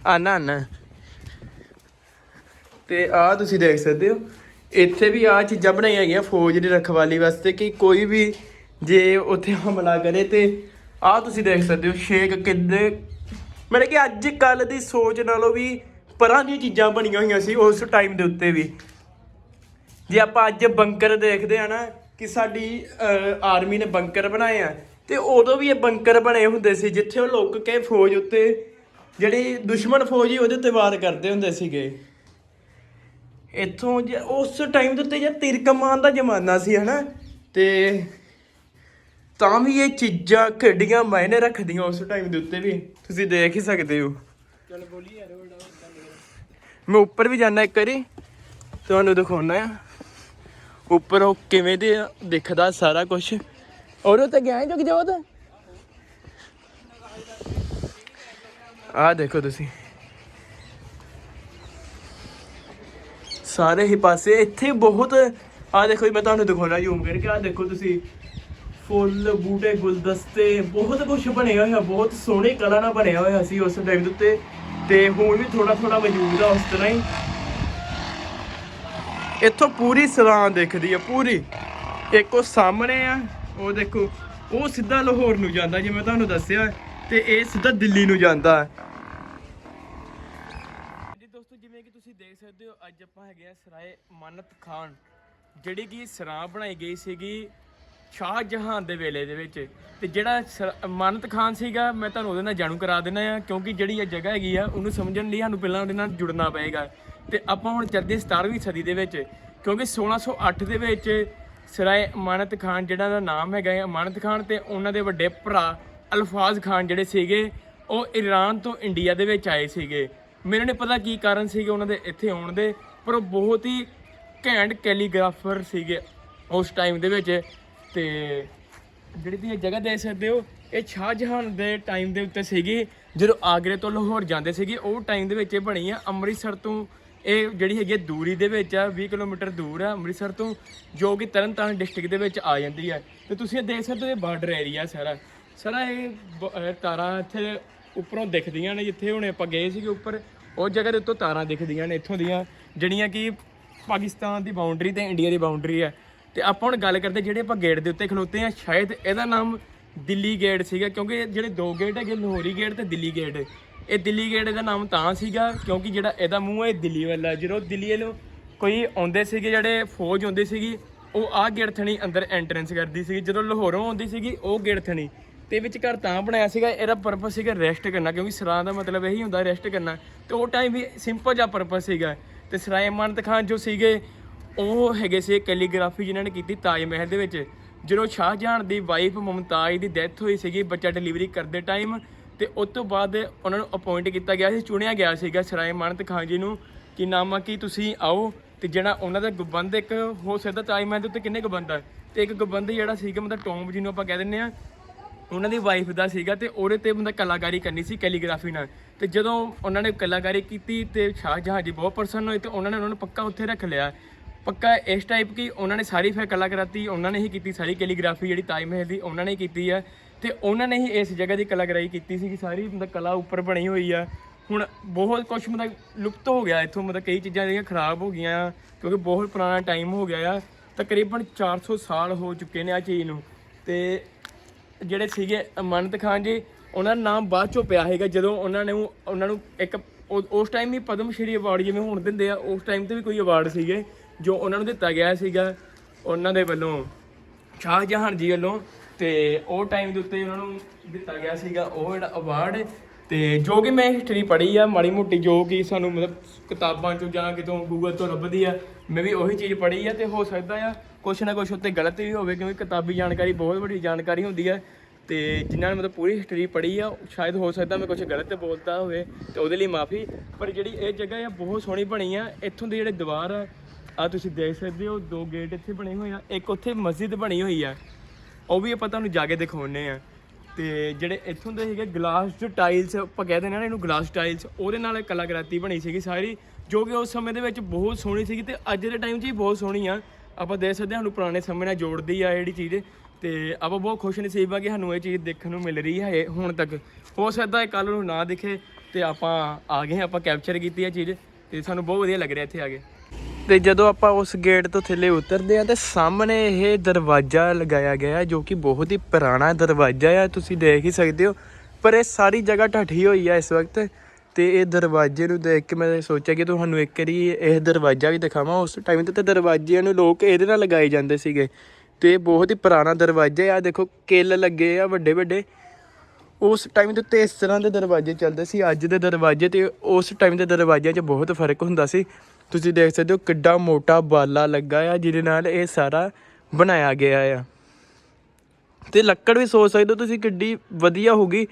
ਆਨਾ ਆਨਾ ਤੇ ਆਹ ਤੁਸੀਂ ਦੇਖ ਸਕਦੇ ਹੋ। ਇੱਥੇ ਵੀ ਆਹ ਚੀਜ਼ਾਂ ਬਣਾਈਆਂ ਗਈਆਂ ਫੌਜ ਦੀ ਰਖਵਾਲੀ ਵਾਸਤੇ ਕਿ ਕੋਈ ਵੀ ਜੇ ਉੱਥੇ ਹਮਲਾ ਕਰੇ ਤੇ ਆਹ ਤੁਸੀਂ ਦੇਖ ਸਕਦੇ ਹੋ ਸ਼ੇਕ ਕਿੰਨੇ, ਮਤਲਬ ਕਿ ਅੱਜ ਕੱਲ ਦੀ ਸੋਚ ਨਾਲੋਂ ਵੀ ਪਰਾਂ ਦੀਆਂ ਚੀਜ਼ਾਂ ਬਣੀਆਂ ਹੋਈਆਂ ਸੀ ਉਸ ਟਾਈਮ ਦੇ ਉੱਤੇ ਵੀ। ਜੇ ਆਪਾਂ ਅੱਜ ਬੰਕਰ ਦੇਖਦੇ ਆ ਨਾ ਕਿ ਸਾਡੀ ਆਰਮੀ ਨੇ ਬੰਕਰ ਬਣਾਏ ਆ, ਤੇ ਉਦੋਂ ਵੀ ਇਹ ਬੰਕਰ ਬਣੇ ਹੁੰਦੇ ਸੀ, ਜਿੱਥੇ ਉਹ ਲੁੱਕ ਕੇ ਫੌਜ ਉੱਤੇ, ਜਿਹੜੀ ਦੁਸ਼ਮਣ ਫੌਜ ਹੀ ਉਹਦੇ ਉੱਤੇ ਵਾਰ ਕਰਦੇ ਹੁੰਦੇ ਸੀਗੇ। ਇੱਥੋਂ ਜੇ, ਉਸ ਟਾਈਮ ਦੇ ਉੱਤੇ ਜੇ ਤੀਰ ਕਮਾਨ ਦਾ ਜ਼ਮਾਨਾ ਸੀ, ਹਨਾ? ਤੇ ਤਾਂ ਵੀ ਇਹ ਚੀਜ਼ਾਂ ਕਿੱਡੀਆਂ ਮਾਇਨੇ ਰੱਖਦੀਆਂ ਉਸ ਟਾਈਮ ਦੇ ਉੱਤੇ ਵੀ। ਤੁਸੀਂ ਦੇਖ ਹੀ ਸਕਦੇ ਹੋ। ਚਲ ਬੋਲੀ ਯਾਰ ਮੈਂ ਉੱਪਰ ਵੀ ਜਾਣਾ ਇੱਕ ਵਾਰੀ ਤੁਹਾਨੂੰ ਦਿਖਾਉਣਾ ਆ। ਉੱਪਰ ਉਹ ਕਿਵੇਂ ਦੇ ਦਿਖਦਾ ਸਾਰਾ ਕੁਝ ਔਰ ਉਹ ਤਾਂ ਗਿਆ ਹੈ ਜਗਜੋਤ ਆ ਦੇਖੋ ਤੁਸੀਂ। ਸਾਰੇ ਹੀ ਪਾਸੇ ਇੱਥੇ ਬਹੁਤ ਆ ਦੇਖੋ ਜੀ, ਮੈਂ ਤੁਹਾਨੂੰ ਦਿਖਾਉਣਾ ਜ਼ੂਮ ਕਰਕੇ। ਆ ਦੇਖੋ ਤੁਸੀਂ। ਫੁੱਲ, ਬੂਟੇ, ਗੁਲਦਸਤੇ, ਬਹੁਤ ਕੁਝ ਬਣਿਆ ਹੋਇਆ, ਬਹੁਤ ਸੋਹਣੇ ਕਲਾ ਨਾਲ ਬਣਿਆ ਹੋਇਆ ਸੀ ਉਸ ਟਾਈਮ ਦੇ ਉੱਤੇ। ਤੇ ਹੁਣ ਵੀ ਥੋੜਾ ਥੋੜਾ ਮੌਜੂਦ ਆ ਉਸ ਤਰ੍ਹਾਂ ਹੀ। ਇੱਥੋਂ ਪੂਰੀ ਸਰਾਂ ਦਿਖਦੀ ਆ, ਪੂਰੀ। ਇੱਕ ਉਹ ਸਾਹਮਣੇ ਆ, ਉਹ ਦੇਖੋ, ਉਹ ਸਿੱਧਾ ਲਾਹੌਰ ਨੂੰ ਜਾਂਦਾ, ਜਿਵੇਂ ਤੁਹਾਨੂੰ ਦੱਸਿਆ। ਤੇ ਇਹ ਸਿੱਧਾ ਦਿੱਲੀ ਨੂੰ ਜਾਂਦਾ। ਜੀ ਦੋਸਤੋ, ਜਿਵੇਂ ਕਿ ਤੁਸੀਂ ਦੇਖ ਸਕਦੇ ਹੋ, ਅੱਜ ਆਪਾਂ ਹੈਗੇ ਆ ਸਰਾਏ ਮਾਨਤ ਖਾਨ ਜਿਹੜੀ ਕਿ ਸਰਾਂ ਬਣਾਈ ਗਈ ਸੀਗੀ। ਸ਼ਾਹ ਜਹਾਂ ਦੇ ਵੇਲੇ ਦੇ ਵਿੱਚ ਤੇ ਜਿਹੜਾ ਸਰ- ਮਾਨਤ ਖਾਨ ਸੀਗਾ, ਮੈਂ ਤੁਹਾਨੂੰ ਉਹਦੇ ਨਾਲ ਜਾਣੂ ਕਰਾ ਦਿੰਦਾ ਆ ਕਿਉਂਕਿ ਜਿਹੜੀ ਇਹ ਜਗ੍ਹਾ ਹੈਗੀ ਆ, ਉਹਨੂੰ ਸਮਝਣ ਲਈ ਸਾਨੂੰ ਪਹਿਲਾਂ ਉਹਦੇ ਨਾਲ ਜੁੜਨਾ ਪਏਗਾ। ਤੇ ਆਪਾਂ ਹੁਣ ਚੱਲਦੇ 17ਵੀਂ ਸਦੀ ਦੇ ਵਿੱਚ, ਕਿਉਂਕਿ 1608 ਦੇ ਵਿੱਚ ਸਰਾਏ ਅਮਾਨਤ ਖਾਨ ਜਿਹੜਾ ਦਾ ਨਾਮ ਹੈਗਾ ਹੈ ਮਾਨਤ ਖਾਨ ਤੇ ਉਹਨਾਂ ਦੇ ਵੱਡੇ ਭਰਾ ਅਲਫਾਜ਼ ਖਾਨ ਜਿਹੜੇ ਸੀਗੇ, ਉਹ ਈਰਾਨ ਤੋਂ ਇੰਡੀਆ ਦੇ ਵਿੱਚ ਆਏ ਸੀਗੇ। ਮੈਨੂੰ ਨਹੀਂ ਪਤਾ ਕੀ ਕਾਰਨ ਸੀਗੇ ਉਹਨਾਂ ਦੇ ਇੱਥੇ ਆਉਣ ਦੇ, ਪਰ ਉਹ ਬਹੁਤ ਹੀ ਘੈਂਟ ਕੈਲੀਗ੍ਰਾਫਰ ਸੀਗੇ ਉਸ ਟਾਈਮ ਦੇ ਵਿੱਚ। ਤੇ ਜਿਹੜੀ ਤੁਸੀਂ ਇਹ ਜਗ੍ਹਾ ਦੇਖ ਸਕਦੇ ਹੋ, ਇਹ ਸ਼ਾਹ ਜਹਾਨ ਦੇ ਟਾਈਮ ਦੇ ਉੱਤੇ ਸੀਗੀ। ਜਦੋਂ ਆਗਰੇ ਤੋਂ ਲਾਹੌਰ ਜਾਂਦੇ ਸੀਗੇ, ਉਹ ਟਾਈਮ ਦੇ ਵਿੱਚ ਇਹ ਬਣੀ ਆ ਅੰਮ੍ਰਿਤਸਰ ਤੋਂ। ਇਹ ਜਿਹੜੀ ਹੈਗੀ ਆ ਦੂਰੀ ਦੇ ਵਿੱਚ ਆ 20 ਕਿਲੋਮੀਟਰ ਦੂਰ ਆ ਅੰਮ੍ਰਿਤਸਰ ਤੋਂ, ਜੋ ਕਿ ਤਰਨਤਾਰਨ ਡਿਸਟ੍ਰਿਕਟ ਦੇ ਵਿੱਚ ਆ ਜਾਂਦੀ ਹੈ ਤੇ ਤੁਸੀਂ ਇਹ ਦੇਖ ਸਕਦੇ ਹੋ, ਇਹ ਬਾਰਡਰ ਏਰੀਆ ਸਾਰਾ। ਸਾਰਾ ਇਹ ਬ- ਤਾਰਾਂ ਇੱਥੇ ਉੱਪਰੋਂ ਦਿਖਦੀਆਂ ਨੇ, ਜਿੱਥੇ ਹੁਣ ਆਪਾਂ ਗਏ ਸੀਗੇ ਉੱਪਰ, ਉਹ ਜਗ੍ਹਾ ਦੇ ਉੱਤੋਂ ਤਾਰਾਂ ਦਿਖਦੀਆਂ ਨੇ, ਇੱਥੋਂ ਦੀਆਂ, ਜਿਹੜੀਆਂ ਕਿ ਪਾਕਿਸਤਾਨ ਦੀ ਬਾਉਂਡਰੀ ਤੇ ਇੰਡੀਆ ਦੀ ਬਾਉਂਡਰੀ ਹੈ ਤੇ ਆਪਾਂ ਹੁਣ ਗੱਲ ਕਰਦੇ ਜਿਹੜੇ ਆਪਾਂ ਗੇਟ ਦੇ ਉੱਤੇ ਖਲੋਤੇ ਆ ਸ਼ਾਇਦ ਇਹਦਾ ਨਾਮ ਦਿੱਲੀ ਗੇਟ ਸੀਗਾ, ਕਿਉਂਕਿ ਜਿਹੜੇ ਦੋ ਗੇਟ ਹੈਗੇ, ਲਾਹੌਰੀ ਗੇਟ ਤੇ ਦਿੱਲੀ ਗੇਟ ਇਹ ਦਿੱਲੀ ਗੇਟ ਦਾ ਨਾਮ ਤਾਂ ਸੀਗਾ, ਕਿਉਂਕਿ ਜਿਹੜਾ ਇਹਦਾ ਮੂੰਹ ਹੈ, ਇਹ ਦਿੱਲੀ ਵੱਲ ਹੈ ਜਦੋਂ ਦਿੱਲੀ ਵੱਲੋਂ ਕੋਈ ਆਉਂਦੇ ਸੀਗੇ, ਜਿਹੜੇ ਫੌਜ ਆਉਂਦੀ ਸੀਗੀ, ਉਹ ਆਹ ਗੇਟ ਥਣੀ ਅੰਦਰ ਐਂਟਰੈਂਸ ਕਰਦੀ ਸੀਗੀ। ਜਦੋਂ ਲਾਹੌਰੋਂ ਆਉਂਦੀ ਸੀਗੀ, ਉਹ ਗੇਟ ਥਣੀ। ਤੇ ਵਿੱਚ ਘਰ ਤਾਂ ਬਣਾਇਆ ਸੀਗਾ, ਇਹਦਾ ਪਰਪਸ ਸੀਗਾ ਰੈਸਟ ਕਰਨਾ, ਕਿਉਂਕਿ ਸਰਾਂ ਦਾ ਮਤਲਬ ਇਹੀ ਹੁੰਦਾ ਰੈਸਟ ਕਰਨਾ। ਤੇ ਉਹ ਟਾਈਮ ਵੀ ਸਿੰਪਲ ਜਿਹਾ ਪਰਪਸ ਸੀਗਾ। ਤੇ ਸਰਾਏ ਮਾਨਤ ਖਾਨ ਜੋ ਸੀਗੇ ਉਹ ਹੈਗੇ ਸੀ ਕੈਲੀਗ੍ਰਾਫੀ ਜਿਨ੍ਹਾਂ ਨੇ ਕੀਤੀ ਤਾਜ ਮਹਿਲ ਦੇ ਵਿੱਚ, ਜਦੋਂ ਸ਼ਾਹਜਹਾਨ ਦੀ ਵਾਈਫ ਮੁਮਤਾਜ਼ ਦੀ ਡੈਥ ਹੋਈ ਸੀਗੀ, ਬੱਚਾ ਡਿਲੀਵਰੀ ਕਰਦੇ ਟਾਈਮ ਤੇ ਉਸ ਤੋਂ ਬਾਅਦ ਉਹਨਾਂ ਨੂੰ ਅਪਾਇੰਟ ਕੀਤਾ ਗਿਆ ਸੀ, ਚੁਣਿਆ ਗਿਆ ਸੀਗਾ ਸਰਾਏ ਮਾਨਤ ਖਾਨ ਜੀ ਨੂੰ ਕਿ ਨਾਮਾ ਕਿ, ਤੁਸੀਂ ਆਓ ਤੇ ਜਿਹੜਾ ਉਹਨਾਂ ਦਾ ਗਬੰਦ ਇੱਕ ਹੋ ਸਕਦਾ ਤਾਜ ਮਹਿਲ ਦੇ ਉੱਤੇ ਕਿੰਨੇ ਗਬੰਦ ਆ? ਤੇ ਇੱਕ ਗਬੰਦ ਜਿਹੜਾ ਸੀਗਾ ਮਤਲਬ ਟੋਮ ਜਿਹਨੂੰ ਆਪਾਂ ਕਹਿ ਦਿੰਦੇ ਆ, ਉਹਨਾਂ ਦੀ ਵਾਈਫ ਦਾ ਸੀਗਾ ਤੇ ਉਹਦੇ ਤੇ ਬੰਦਾ ਕਲਾਕਾਰੀ ਕਰਨੀ ਸੀ ਕੈਲੀਗ੍ਰਾਫੀ ਨਾਲ। ਤੇ ਜਦੋਂ ਉਹਨਾਂ ਨੇ ਕਲਾਕਾਰੀ ਕੀਤੀ ਤੇ ਸ਼ਾਹਜਹਾਂ ਜੀ ਬਹੁਤ ਪ੍ਰਸੰਨ ਹੋਏ ਤੇ ਉਹਨਾਂ ਨੇ ਉਹਨਾਂ ਨੂੰ ਪੱਕਾ ਉੱਥੇ ਰੱਖ ਲਿਆ। ਪੱਕਾ ਇਸ ਟਾਈਪ ਕੀ ਉਹਨਾਂ ਨੇ ਸਾਰੀ ਫਿਰ ਕਲਾਕਾਰੀ ਉਹਨਾਂ ਨੇ ਹੀ ਕੀਤੀ ਸਾਰੀ ਕੈਲੀਗ੍ਰਾਫੀ ਜਿਹੜੀ ਤਾਜ ਮਹਿਲ ਦੀ, ਉਹਨਾਂ ਨੇ ਕੀਤੀ ਆ। ਤੇ ਉਹਨਾਂ ਨੇ ਹੀ ਇਸ ਜਗ੍ਹਾ ਦੀ ਕਲਾਕਾਰੀ ਕੀਤੀ ਸੀ ਸਾਰੀ ਮਤਲਬ ਕਲਾ ਉੱਪਰ ਬਣੀ ਹੋਈ ਆ। ਹੁਣ ਬਹੁਤ ਕੁਝ ਮਤਲਬ ਲੁਪਤ ਹੋ ਗਿਆ ਇੱਥੋਂ, ਮਤਲਬ ਕਈ ਚੀਜ਼ਾਂ ਜਿਹੜੀਆਂ ਖਰਾਬ ਹੋ ਗਈਆਂ, ਕਿਉਂਕਿ ਬਹੁਤ ਪੁਰਾਣਾ ਟਾਈਮ ਹੋ ਗਿਆ ਆ। ਤਕਰੀਬਨ 400 ਸਾਲ ਹੋ ਚੁੱਕੇ ਨੇ ਆ ਚੀਜ਼ ਨੂੰ। ਤੇ ਜਿਹੜੇ ਸੀਗੇ ਅਮਨਤ ਖਾਨ ਜੀ, ਉਹਨਾਂ ਦਾ ਨਾਮ ਬਾਅਦ ਚੋਂ ਪਿਆ ਹੈਗਾ ਜਦੋਂ ਉਹਨਾਂ ਨੇ, ਉਹਨਾਂ ਨੂੰ ਇੱਕ ਉਸ ਟਾਈਮ ਵੀ ਪਦਮ ਸ਼੍ਰੀ ਅਵਾਰਡ ਜਿਵੇਂ ਹੁਣ ਦਿੰਦੇ ਆ, ਉਸ ਟਾਈਮ ਤੇ ਵੀ ਕੋਈ ਅਵਾਰਡ ਸੀਗੇ। ਜੋ ਉਹਨਾਂ ਨੂੰ ਦਿੱਤਾ ਗਿਆ ਸੀਗਾ, ਉਹਨਾਂ ਦੇ ਵੱਲੋਂ ਸ਼ਾਹਜਹਾਨ ਜੀ ਵੱਲੋਂ ਤੇ ਉਹ ਟਾਈਮ ਦੇ ਉੱਤੇ ਉਹਨਾਂ ਨੂੰ ਦਿੱਤਾ ਗਿਆ ਸੀਗਾ ਉਹ ਜਿਹੜਾ ਅਵਾਰਡ ਤੇ ਜੋ ਕਿ ਮੈਂ ਹਿਸਟਰੀ ਪੜ੍ਹੀ ਆ, ਮਾੜੀ ਮੋਟੀ ਜੋ ਕਿ ਸਾਨੂੰ ਮਤਲਬ ਕਿਤਾਬਾਂ ਚੋਂ ਜਾਂ ਕਿਤੋਂ ਗੂਗਲ ਤੋਂ ਲੱਭਦੀ ਆ, ਮੈਂ ਵੀ ਉਹੀ ਚੀਜ਼ ਪੜ੍ਹੀ ਆ ਤੇ ਹੋ ਸਕਦਾ ਆ ਕੁਛ ਨਾ ਕੁਛ ਉੱਤੇ ਗਲਤ ਵੀ ਹੋਵੇ ਕਿਉਂਕਿ ਕਿਤਾਬੀ ਜਾਣਕਾਰੀ ਬਹੁਤ ਵੱਡੀ ਜਾਣਕਾਰੀ ਹੁੰਦੀ ਆ ਤੇ ਜਿਨ੍ਹਾਂ ਨੇ ਮਤਲਬ ਪੂਰੀ ਹਿਸਟਰੀ ਪੜ੍ਹੀ ਆ, ਸ਼ਾਇਦ ਹੋ ਸਕਦਾ ਮੈਂ ਕੁਝ ਗਲਤ ਬੋਲਦਾ ਹੋਵੇ ਤੇ ਉਹਦੇ ਲਈ ਮਾਫੀ, ਪਰ ਜਿਹੜੀ ਇਹ ਜਗ੍ਹਾ ਆ ਬਹੁਤ ਸੋਹਣੀ ਬਣੀ ਆ, ਇੱਥੋਂ ਦੇ ਜਿਹੜੇ ਦੀਵਾਰ ਆ ਆ ਤੁਸੀਂ ਦੇਖ ਸਕਦੇ ਹੋ ਦੋ ਗੇਟ ਇੱਥੇ ਬਣੇ ਹੋਏ ਆ ਇੱਕ ਉੱਥੇ ਮਸਜਿਦ ਬਣੀ ਹੋਈ ਆ। ਉਹ ਵੀ ਆਪਾਂ ਤੁਹਾਨੂੰ ਜਾ ਕੇ ਦਿਖਾਉਣੇ ਆ। ਤੇ ਜਿਹੜੇ ਇੱਥੋਂ ਦੇ ਹੈਗੇ ਗਲਾਸ ਜੋ ਟਾਈਲਸ ਆਪਾਂ ਕਹਿੰਦੇ ਨੇ ਨਾ ਇਹਨੂੰ ਗਲਾਸ ਟਾਈਲਸ ਉਹਦੇ ਨਾਲ ਇਹ ਕਲਾਕ੍ਰਿਤੀ ਬਣੀ ਸੀਗੀ ਸਾਰੀ ਜੋ ਕਿ ਉਸ ਸਮੇਂ ਦੇ ਵਿੱਚ ਬਹੁਤ ਸੋਹਣੀ ਸੀਗੀ ਤੇ ਅੱਜ ਦੇ ਟਾਈਮ 'ਚ ਵੀ ਬਹੁਤ ਸੋਹਣੀ ਆ। ਆਪਾਂ ਦੇਖ ਸਕਦੇ ਹਾਂ ਸਾਨੂੰ ਪੁਰਾਣੇ ਸਮੇਂ ਨਾਲ ਜੋੜਦੀ ਆ ਜਿਹੜੀ ਚੀਜ਼ ਤੇ ਆਪਾਂ ਬਹੁਤ ਖੁਸ਼ ਨਸੀਬ ਆ ਕਿ ਸਾਨੂੰ ਇਹ ਚੀਜ਼ ਦੇਖਣ ਨੂੰ ਮਿਲ ਰਹੀ ਹੈ ਹੁਣ ਤੱਕ। ਹੋ ਸਕਦਾ ਹੈ ਕੱਲ ਨੂੰ ਨਾ ਦਿਖੇ ਤੇ ਆਪਾਂ ਆ ਗਏ ਹਾਂ, ਆਪਾਂ ਕੈਪਚਰ ਕੀਤੀ ਇਹ ਚੀਜ਼ ਤੇ ਸਾਨੂੰ ਬਹੁਤ ਵਧੀਆ ਲੱਗ ਰਿਹਾ ਇੱਥੇ ਆ ਕੇ। ਤੇ ਜਦੋਂ ਆਪਾਂ ਉਸ ਗੇਟ ਤੋਂ ਥੱਲੇ ਉਤਰਦੇ ਆ ਤੇ ਸਾਹਮਣੇ ਇਹ ਦਰਵਾਜ਼ਾ ਲਗਾਇਆ ਗਿਆ ਜੋ ਕਿ ਬਹੁਤ ਹੀ ਪੁਰਾਣਾ ਦਰਵਾਜ਼ਾ ਆ ਤੁਸੀਂ ਦੇਖ ਹੀ ਸਕਦੇ ਹੋ। ਪਰ ਇਹ ਸਾਰੀ ਜਗ੍ਹਾ ਢੱਠੀ ਹੋਈ ਆ ਇਸ ਵਕਤ ਤੇ ਇਹ ਦਰਵਾਜ਼ੇ ਨੂੰ ਦੇਖ ਕੇ ਮੈਂ ਸੋਚਿਆ ਕਿ ਤੁਹਾਨੂੰ ਇੱਕ ਵਾਰੀ ਇਹ ਦਰਵਾਜ਼ਾ ਵੀ ਦਿਖਾਵਾਂ। ਉਸ ਟਾਈਮ ਤੇ ਤਾਂ ਦਰਵਾਜ਼ਿਆਂ ਨੂੰ ਲੋਕ ਇਹਦੇ ਨਾਲ ਲਗਾਏ ਜਾਂਦੇ ਸੀਗੇ ਤੇ ਬਹੁਤ ਹੀ ਪੁਰਾਣਾ ਦਰਵਾਜ਼ਾ ਆ ਦੇਖੋ, ਕਿੱਲ ਲੱਗੇ ਆ ਵੱਡੇ ਵੱਡੇ। ਉਸ ਟਾਈਮ ਦੇ ਉੱਤੇ ਇਸ ਤਰ੍ਹਾਂ ਦੇ ਦਰਵਾਜ਼ੇ ਚੱਲਦੇ ਸੀ। ਅੱਜ ਦੇ ਦਰਵਾਜ਼ੇ ਤੇ ਉਸ ਟਾਈਮ ਦੇ ਦਰਵਾਜ਼ਿਆਂ 'ਚ ਬਹੁਤ ਫ਼ਰਕ ਹੁੰਦਾ ਸੀ। ਤੁਸੀਂ ਦੇਖ ਸਕਦੇ ਹੋ ਕਿੱਡਾ ਮੋਟਾ ਬਾਲਾ ਲੱਗਾ ਆ, ਜਿਹਦੇ ਨਾਲ ਇਹ ਸਾਰਾ ਬਣਾਇਆ ਗਿਆ ਆ। ਤੇ ਲੱਕੜ ਵੀ ਸੋਚ ਸਕਦੇ ਹੋ ਤੁਸੀਂ ਕਿੱਡੀ ਵਧੀਆ ਹੋਗੀ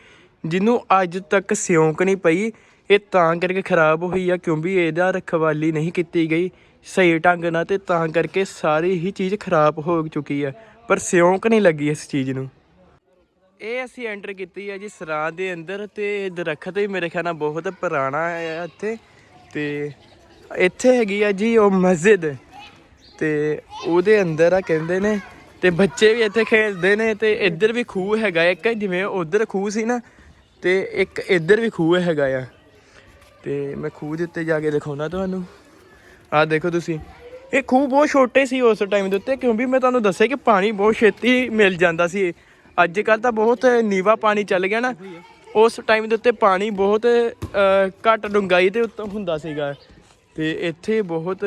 ਜਿਹਨੂੰ ਅੱਜ ਤੱਕ ਸਿਉਂਕ ਨਹੀਂ ਪਈ। ਇਹ ਤਾਂ ਕਰਕੇ ਖਰਾਬ ਹੋਈ ਆ, ਕਿਉਂਕਿ ਇਹਦਾ ਰਖਵਾਲੀ ਨਹੀਂ ਕੀਤੀ ਗਈ ਸਹੀ ਢੰਗ ਨਾਲ ਤੇ ਤਾਂ ਕਰਕੇ ਸਾਰੀ ਹੀ ਚੀਜ਼ ਖਰਾਬ ਹੋ ਚੁੱਕੀ ਆ। ਪਰ ਸਿਉਂਕ ਨਹੀਂ ਲੱਗੀ ਇਸ ਚੀਜ਼ ਨੂੰ। ਇਹ ਅਸੀਂ ਐਂਟਰ ਕੀਤੀ ਹੈ ਜੀ ਸਰਾਂ ਦੇ ਅੰਦਰ ਤੇ ਇਹ ਦਰਖਤ ਵੀ ਮੇਰੇ ਖਿਆਲ ਨਾਲ ਬਹੁਤ ਪੁਰਾਣਾ ਹੈ ਇੱਥੇ। ਤੇ ਇੱਥੇ ਹੈਗੀ ਆ ਜੀ ਉਹ ਮਸਜਿਦ ਤੇ ਉਹਦੇ ਅੰਦਰ ਆ ਕਹਿੰਦੇ ਨੇ ਤੇ ਬੱਚੇ ਵੀ ਇੱਥੇ ਖੇਡਦੇ ਨੇ ਤੇ ਇੱਧਰ ਵੀ ਖੂਹ ਹੈਗਾ ਇੱਕ, ਜਿਵੇਂ ਉਧਰ ਖੂਹ ਸੀ ਨਾ ਤੇ ਇੱਕ ਇੱਧਰ ਵੀ ਖੂਹ ਹੈਗਾ ਆ। ਤੇ ਮੈਂ ਖੂਹ ਦੇ ਉੱਤੇ ਜਾ ਕੇ ਦਿਖਾਉਣਾ ਤੁਹਾਨੂੰ। ਆਹ ਦੇਖੋ ਤੁਸੀਂ। ਇਹ ਖੂਹ ਬਹੁਤ ਛੋਟੇ ਸੀ ਉਸ ਟਾਈਮ ਦੇ ਉੱਤੇ, ਕਿਉਂਕਿ ਮੈਂ ਤੁਹਾਨੂੰ ਦੱਸਿਆ ਕਿ ਪਾਣੀ ਬਹੁਤ ਛੇਤੀ ਮਿਲ ਜਾਂਦਾ ਸੀ। ਅੱਜ ਕੱਲ ਤਾਂ ਬਹੁਤ ਨੀਵਾ ਪਾਣੀ ਚੱਲ ਗਿਆ ਨਾ। ਉਸ ਟਾਈਮ ਦੇ ਉੱਤੇ ਪਾਣੀ ਬਹੁਤ ਘੱਟ ਡੂੰਘਾਈ ਦੇ ਉੱਤੇ ਹੁੰਦਾ ਸੀਗਾ। ਤੇ ਇੱਥੇ ਬਹੁਤ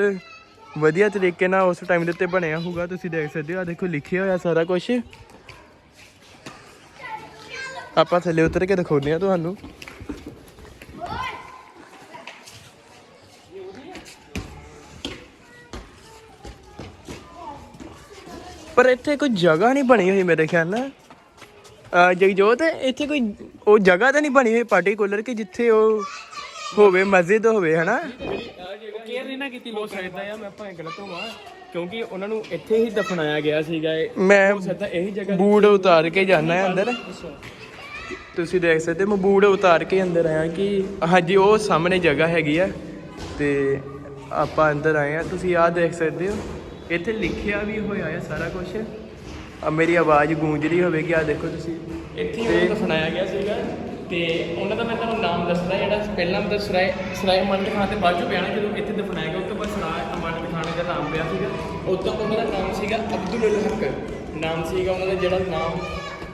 ਵਧੀਆ ਤਰੀਕੇ ਨਾਲ ਉਸ ਟਾਈਮ ਦੇ ਉੱਤੇ ਬਣਿਆ ਹੋਊਗਾ, ਤੁਸੀਂ ਦੇਖ ਸਕਦੇ ਹੋ। ਆ ਦੇਖੋ, ਲਿਖਿਆ ਹੋਇਆ ਸਾਰਾ ਕੁਝ ਆਪਾਂ ਥੱਲੇ ਉਤਰ ਕੇ ਦਿਖਾਉਂਦੇ ਆ ਤੁਹਾਨੂੰ। ਪਰ ਇੱਥੇ ਕੋਈ ਜਗ੍ਹਾ ਨਹੀਂ ਬਣੀ ਹੋਈ ਮੇਰੇ ਖਿਆਲ ਨਾਲ। ਜਗਜੋਤ, ਇੱਥੇ ਕੋਈ ਉਹ ਜਗ੍ਹਾ ਤਾਂ ਨਹੀਂ ਬਣੀ ਹੋਈ ਪਾਰਟਿਕੂਲਰ ਕਿ ਜਿੱਥੇ ਉਹ ਹੋਵੇ, ਮਸਜਿਦ ਹੋਵੇ, ਹਨਾ? ਕੇਅਰ ਨਹੀਂ ਨਾ ਕੀਤੀ ਲੋਕ ਸਕਦਾ ਆ ਮੈਂ ਭਾਵੇਂ ਗਲਤ ਹੋਵਾਂ ਕਿਉਂਕਿ ਉਹਨਾਂ ਨੂੰ ਇੱਥੇ ਹੀ ਦਫਨਾਇਆ ਗਿਆ ਸੀਗਾ ਇਹ। ਮੈਂ ਸਦਾ ਇਹੀ ਜਗ੍ਹਾ ਬੂਟ ਉਤਾਰ ਕੇ ਜਾਣਾ ਹੈ ਅੰਦਰ। ਤੁਸੀਂ ਦੇਖ ਸਕਦੇ ਮੈਂ ਬੂਟ ਉਤਾਰ ਕੇ ਅੰਦਰ ਆਇਆ ਕਿ ਹਾਂਜੀ ਉਹ ਸਾਹਮਣੇ ਜਗ੍ਹਾ ਹੈਗੀ ਆ ਤੇ ਆਪਾਂ ਅੰਦਰ ਆਏ ਆ। ਤੁਸੀਂ ਆਹ ਦੇਖ ਸਕਦੇ ਹੋ ਇੱਥੇ ਲਿਖਿਆ ਵੀ ਹੋਇਆ ਹੈ ਸਾਰਾ ਕੁਝ ਆ ਮੇਰੀ ਆਵਾਜ਼ ਗੂੰਜ ਰਹੀ ਹੋਵੇਗੀ ਆ ਦੇਖੋ ਤੁਸੀਂ। ਇੱਥੇ ਹੀ ਉਹਨੂੰ ਦਫਨਾਇਆ ਗਿਆ ਸੀਗਾ। ਤੇ ਉਹਨਾਂ ਦਾ ਮੈਂ ਤੁਹਾਨੂੰ ਨਾਮ ਦੱਸਦਾ, ਜਿਹੜਾ ਪਹਿਲਾਂ ਮਤਲਬ ਸਰਾਏ ਸਰਾਏ ਅਮਨ ਖਾਨ ਤੇ ਬਾਅਦ ਚੋਂ ਪਿਆ ਨਾ ਜਦੋਂ ਇੱਥੇ ਦਫਨਾਇਆ ਗਿਆ ਉਸ ਤੋਂ ਬਾਅਦ ਸਰਾਏ ਅਮਨ ਖਾਨ ਦਾ ਨਾਮ ਪਿਆ ਸੀਗਾ। ਉਸ ਤੋਂ ਉਹਨਾਂ ਦਾ ਨਾਮ ਸੀਗਾ ਅਬਦੁਲ ਅਲ ਹਕ। ਨਾਮ ਸੀਗਾ ਉਹਨਾਂ ਦਾ ਜਿਹੜਾ ਨਾਮ,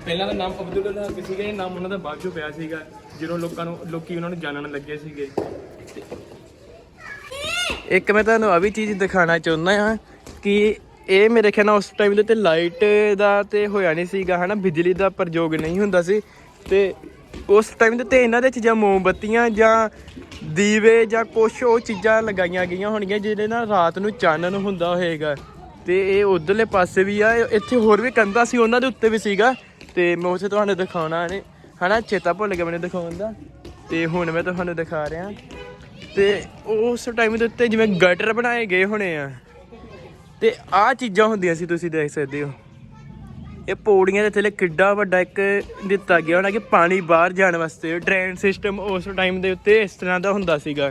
ਪਹਿਲਾਂ ਦਾ ਨਾਮ ਅਬਦੁਲ ਅਲ ਹਕ ਸੀਗਾ, ਇਹ ਨਾਮ ਉਹਨਾਂ ਦਾ ਬਾਅਦ ਚੋਂ ਪਿਆ ਸੀਗਾ, ਜਦੋਂ ਲੋਕਾਂ ਨੂੰ ਲੋਕੀ ਉਹਨਾਂ ਨੂੰ ਜਾਣਨ ਲੱਗੇ ਸੀਗੇ। ਇੱਕ ਮੈਂ ਤੁਹਾਨੂੰ ਆ ਵੀ ਚੀਜ਼ ਦਿਖਾਣਾ ਚਾਹੁੰਦਾ ਹਾਂ ਕਿ ਇਹ ਮੇਰੇ ਖਿਆਲ ਨਾਲ ਉਸ ਟਾਈਮ ਦੇ ਉੱਤੇ ਲਾਈਟ ਦਾ ਤੇ ਹੋਇਆ ਨਹੀਂ ਸੀਗਾ, ਹਨਾ? ਬਿਜਲੀ ਦਾ ਪ੍ਰਯੋਗ ਨਹੀਂ ਹੁੰਦਾ ਸੀ। ਤੇ ਉਸ ਟਾਈਮ ਦੇ ਉੱਤੇ ਇਹਨਾਂ ਦੇ ਵਿੱਚ ਜਾਂ ਮੋਮਬੱਤੀਆਂ ਜਾਂ ਦੀਵੇ ਜਾਂ ਕੁਛ ਉਹ ਚੀਜ਼ਾਂ ਲਗਾਈਆਂ ਗਈਆਂ ਹੋਣਗੀਆਂ ਜਿਹਦੇ ਨਾਲ ਰਾਤ ਨੂੰ ਚਾਨਣ ਹੁੰਦਾ ਹੋਏਗਾ। ਤੇ ਇਹ ਉਧਰਲੇ ਪਾਸੇ ਵੀ ਆ ਇੱਥੇ ਹੋਰ ਵੀ ਕੰਧਾਂ ਸੀ, ਉਹਨਾਂ ਦੇ ਉੱਤੇ ਵੀ ਸੀਗਾ। ਤੇ ਮੈਂ ਉਸੇ ਤੁਹਾਨੂੰ ਦਿਖਾਉਣਾ ਨੇ। ਹਨਾ, ਚੇਤਾ ਭੁੱਲ ਗਿਆ ਮੈਨੂੰ ਦਿਖਾਉਣ ਦਾ। ਤੇ ਹੁਣ ਮੈਂ ਤੁਹਾਨੂੰ ਦਿਖਾ ਰਿਹਾ। ਤੇ ਉਸ ਟਾਈਮ ਦੇ ਉੱਤੇ ਜਿਵੇਂ ਗਟਰ ਬਣਾਏ ਗਏ ਹੋਣੇ ਆ। ਤੇ ਆਹ ਚੀਜ਼ਾਂ ਹੁੰਦੀਆਂ ਸੀ, ਤੁਸੀਂ ਦੇਖ ਸਕਦੇ ਹੋ। ਇਹ ਪੌੜੀਆਂ ਦੇ ਥੱਲੇ ਕਿੱਡਾ ਵੱਡਾ ਇੱਕ ਦਿੱਤਾ ਗਿਆ ਹੋਣਾ ਕਿ ਪਾਣੀ ਬਾਹਰ ਜਾਣ ਵਾਸਤੇ। ਡਰੇਨ ਸਿਸਟਮ ਉਸ ਟਾਈਮ ਦੇ ਉੱਤੇ ਇਸ ਤਰ੍ਹਾਂ ਦਾ ਹੁੰਦਾ ਸੀਗਾ।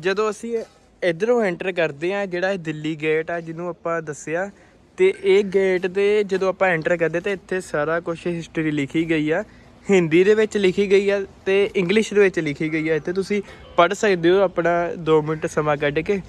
ਜਦੋਂ ਅਸੀਂ ਇਧਰੋਂ ਐਂਟਰ ਕਰਦੇ ਆ ਜਿਹੜਾ ਇਹ ਦਿੱਲੀ ਗੇਟ ਆ, ਜਿਹਨੂੰ ਆਪਾਂ ਦੱਸਿਆ, ਤੇ ਇਹ ਗੇਟ ਦੇ ਜਦੋਂ ਆਪਾਂ ਐਂਟਰ ਕਰਦੇ ਤੇ ਇੱਥੇ ਸਾਰਾ ਕੁਝ ਹਿਸਟਰੀ ਲਿਖੀ ਗਈ ਆ। ਹਿੰਦੀ ਦੇ ਵਿੱਚ ਲਿਖੀ ਗਈ ਆ ਤੇ ਇੰਗਲਿਸ਼ ਦੇ ਵਿੱਚ ਲਿਖੀ ਗਈ ਆ। ਇੱਥੇ ਤੁਸੀਂ ਪੜ੍ਹ ਸਕਦੇ ਹੋ ਆਪਣਾ 2 ਮਿੰਟ ਸਮਾਂ ਕੱਢ ਕੇ।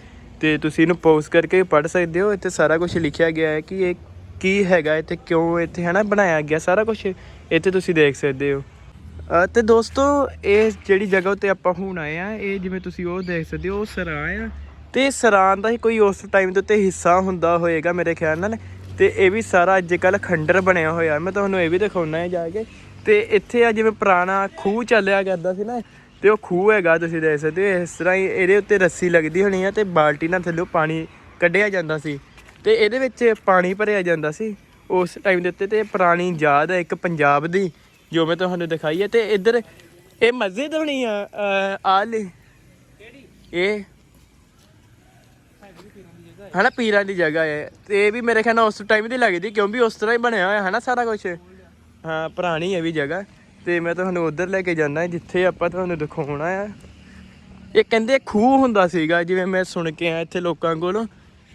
ਤੇ ਤੁਸੀਂ ਇਹਨੂੰ ਪੌਜ਼ ਕਰਕੇ ਪੜ੍ਹ ਸਕਦੇ ਹੋ। ਇੱਥੇ ਸਾਰਾ ਕੁਝ ਲਿਖਿਆ ਗਿਆ ਹੈ ਕਿ ਇਹ ਕੀ ਹੈਗਾ ਇੱਥੇ ਕਿਉਂ ਇੱਥੇ ਹੈ ਨਾ ਬਣਾਇਆ ਗਿਆ ਸਾਰਾ ਕੁਝ ਇੱਥੇ ਤੁਸੀਂ ਦੇਖ ਸਕਦੇ ਹੋ। ਅ, ਤੇ ਦੋਸਤੋ ਇਹ ਜਿਹੜੀ ਜਗ੍ਹਾ ਉੱਤੇ ਆਪਾਂ ਹੁਣ ਆਏ ਆ ਇਹ ਜਿਵੇਂ ਤੁਸੀਂ ਉਹ ਦੇਖ ਸਕਦੇ ਹੋ ਉਹ ਸਰਾਂ ਆ। ਤੇ ਸਰਾਂ ਦਾ ਹੀ ਕੋਈ ਉਸ ਟਾਈਮ ਦੇ ਉੱਤੇ ਹਿੱਸਾ ਹੁੰਦਾ ਹੋਏਗਾ ਮੇਰੇ ਖਿਆਲ ਨਾਲ। ਤੇ ਇਹ ਵੀ ਸਾਰਾ ਅੱਜ ਕੱਲ ਖੰਡਰ ਬਣਿਆ ਹੋਇਆ। ਮੈਂ ਤੁਹਾਨੂੰ ਇਹ ਵੀ ਦਿਖਾਉਣਾ ਹੈ ਜਾ ਕੇ। ਤੇ ਇੱਥੇ ਆ ਜਿਵੇਂ ਪੁਰਾਣਾ ਖੂਹ ਚੱਲਿਆ ਕਰਦਾ ਸੀ ਨਾ ਤੇ ਉਹ ਖੂਹ ਹੈਗਾ ਤੁਸੀਂ ਦੇਖ ਸਕਦੇ ਹੋ ਇਸ ਤਰ੍ਹਾਂ ਹੀ ਇਹਦੇ ਉੱਤੇ ਰੱਸੀ ਲੱਗਦੀ ਹੋਣੀ ਆ ਤੇ ਬਾਲਟੀ ਨਾਲ ਥੱਲੇ ਪਾਣੀ ਕੱਢਿਆ ਜਾਂਦਾ ਸੀ ਤੇ ਇਹਦੇ ਵਿੱਚ ਪਾਣੀ ਭਰਿਆ ਜਾਂਦਾ ਸੀ। ਉਸ ਟਾਈਮ ਦੇ ਉੱਤੇ ਤੇ ਪੁਰਾਣੀ ਯਾਦ ਹੈ ਇੱਕ ਪੰਜਾਬ ਦੀ ਜੋ ਮੈਂ ਤੁਹਾਨੂੰ ਦਿਖਾਈ ਹੈ ਤੇ ਇੱਧਰ ਇਹ ਮਸਜਿਦ ਹੋਣੀ ਆ ਅਹ, ਆਹ ਲਈ ਇਹ ਹਨਾ ਪੀਰਾਂ ਦੀ ਜਗ੍ਹਾ ਹੈ। ਤੇ ਇਹ ਵੀ ਮੇਰੇ ਖਿਆਲ ਨਾਲ ਉਸ ਟਾਈਮ ਦੀ ਲੱਗਦੀ ਕਿਉਂਕਿ ਉਸ ਤਰ੍ਹਾਂ ਹੀ ਬਣਿਆ ਹੋਇਆ ਹੈ ਨਾ ਸਾਰਾ ਕੁਝ ਹਾਂ ਪੁਰਾਣੀ ਹੈ ਵੀ ਜਗ੍ਹਾ। ਤੇ ਮੈਂ ਤੁਹਾਨੂੰ ਉਧਰ ਲੈ ਕੇ ਜਾਣਾ ਜਿੱਥੇ ਆਪਾਂ ਤੁਹਾਨੂੰ ਦਿਖਾਉਣਾ ਆ। ਇਹ ਕਹਿੰਦੇ ਖੂਹ ਹੁੰਦਾ ਸੀਗਾ, ਜਿਵੇਂ ਮੈਂ ਸੁਣ ਕੇ ਆ ਇੱਥੇ ਲੋਕਾਂ ਕੋਲੋਂ।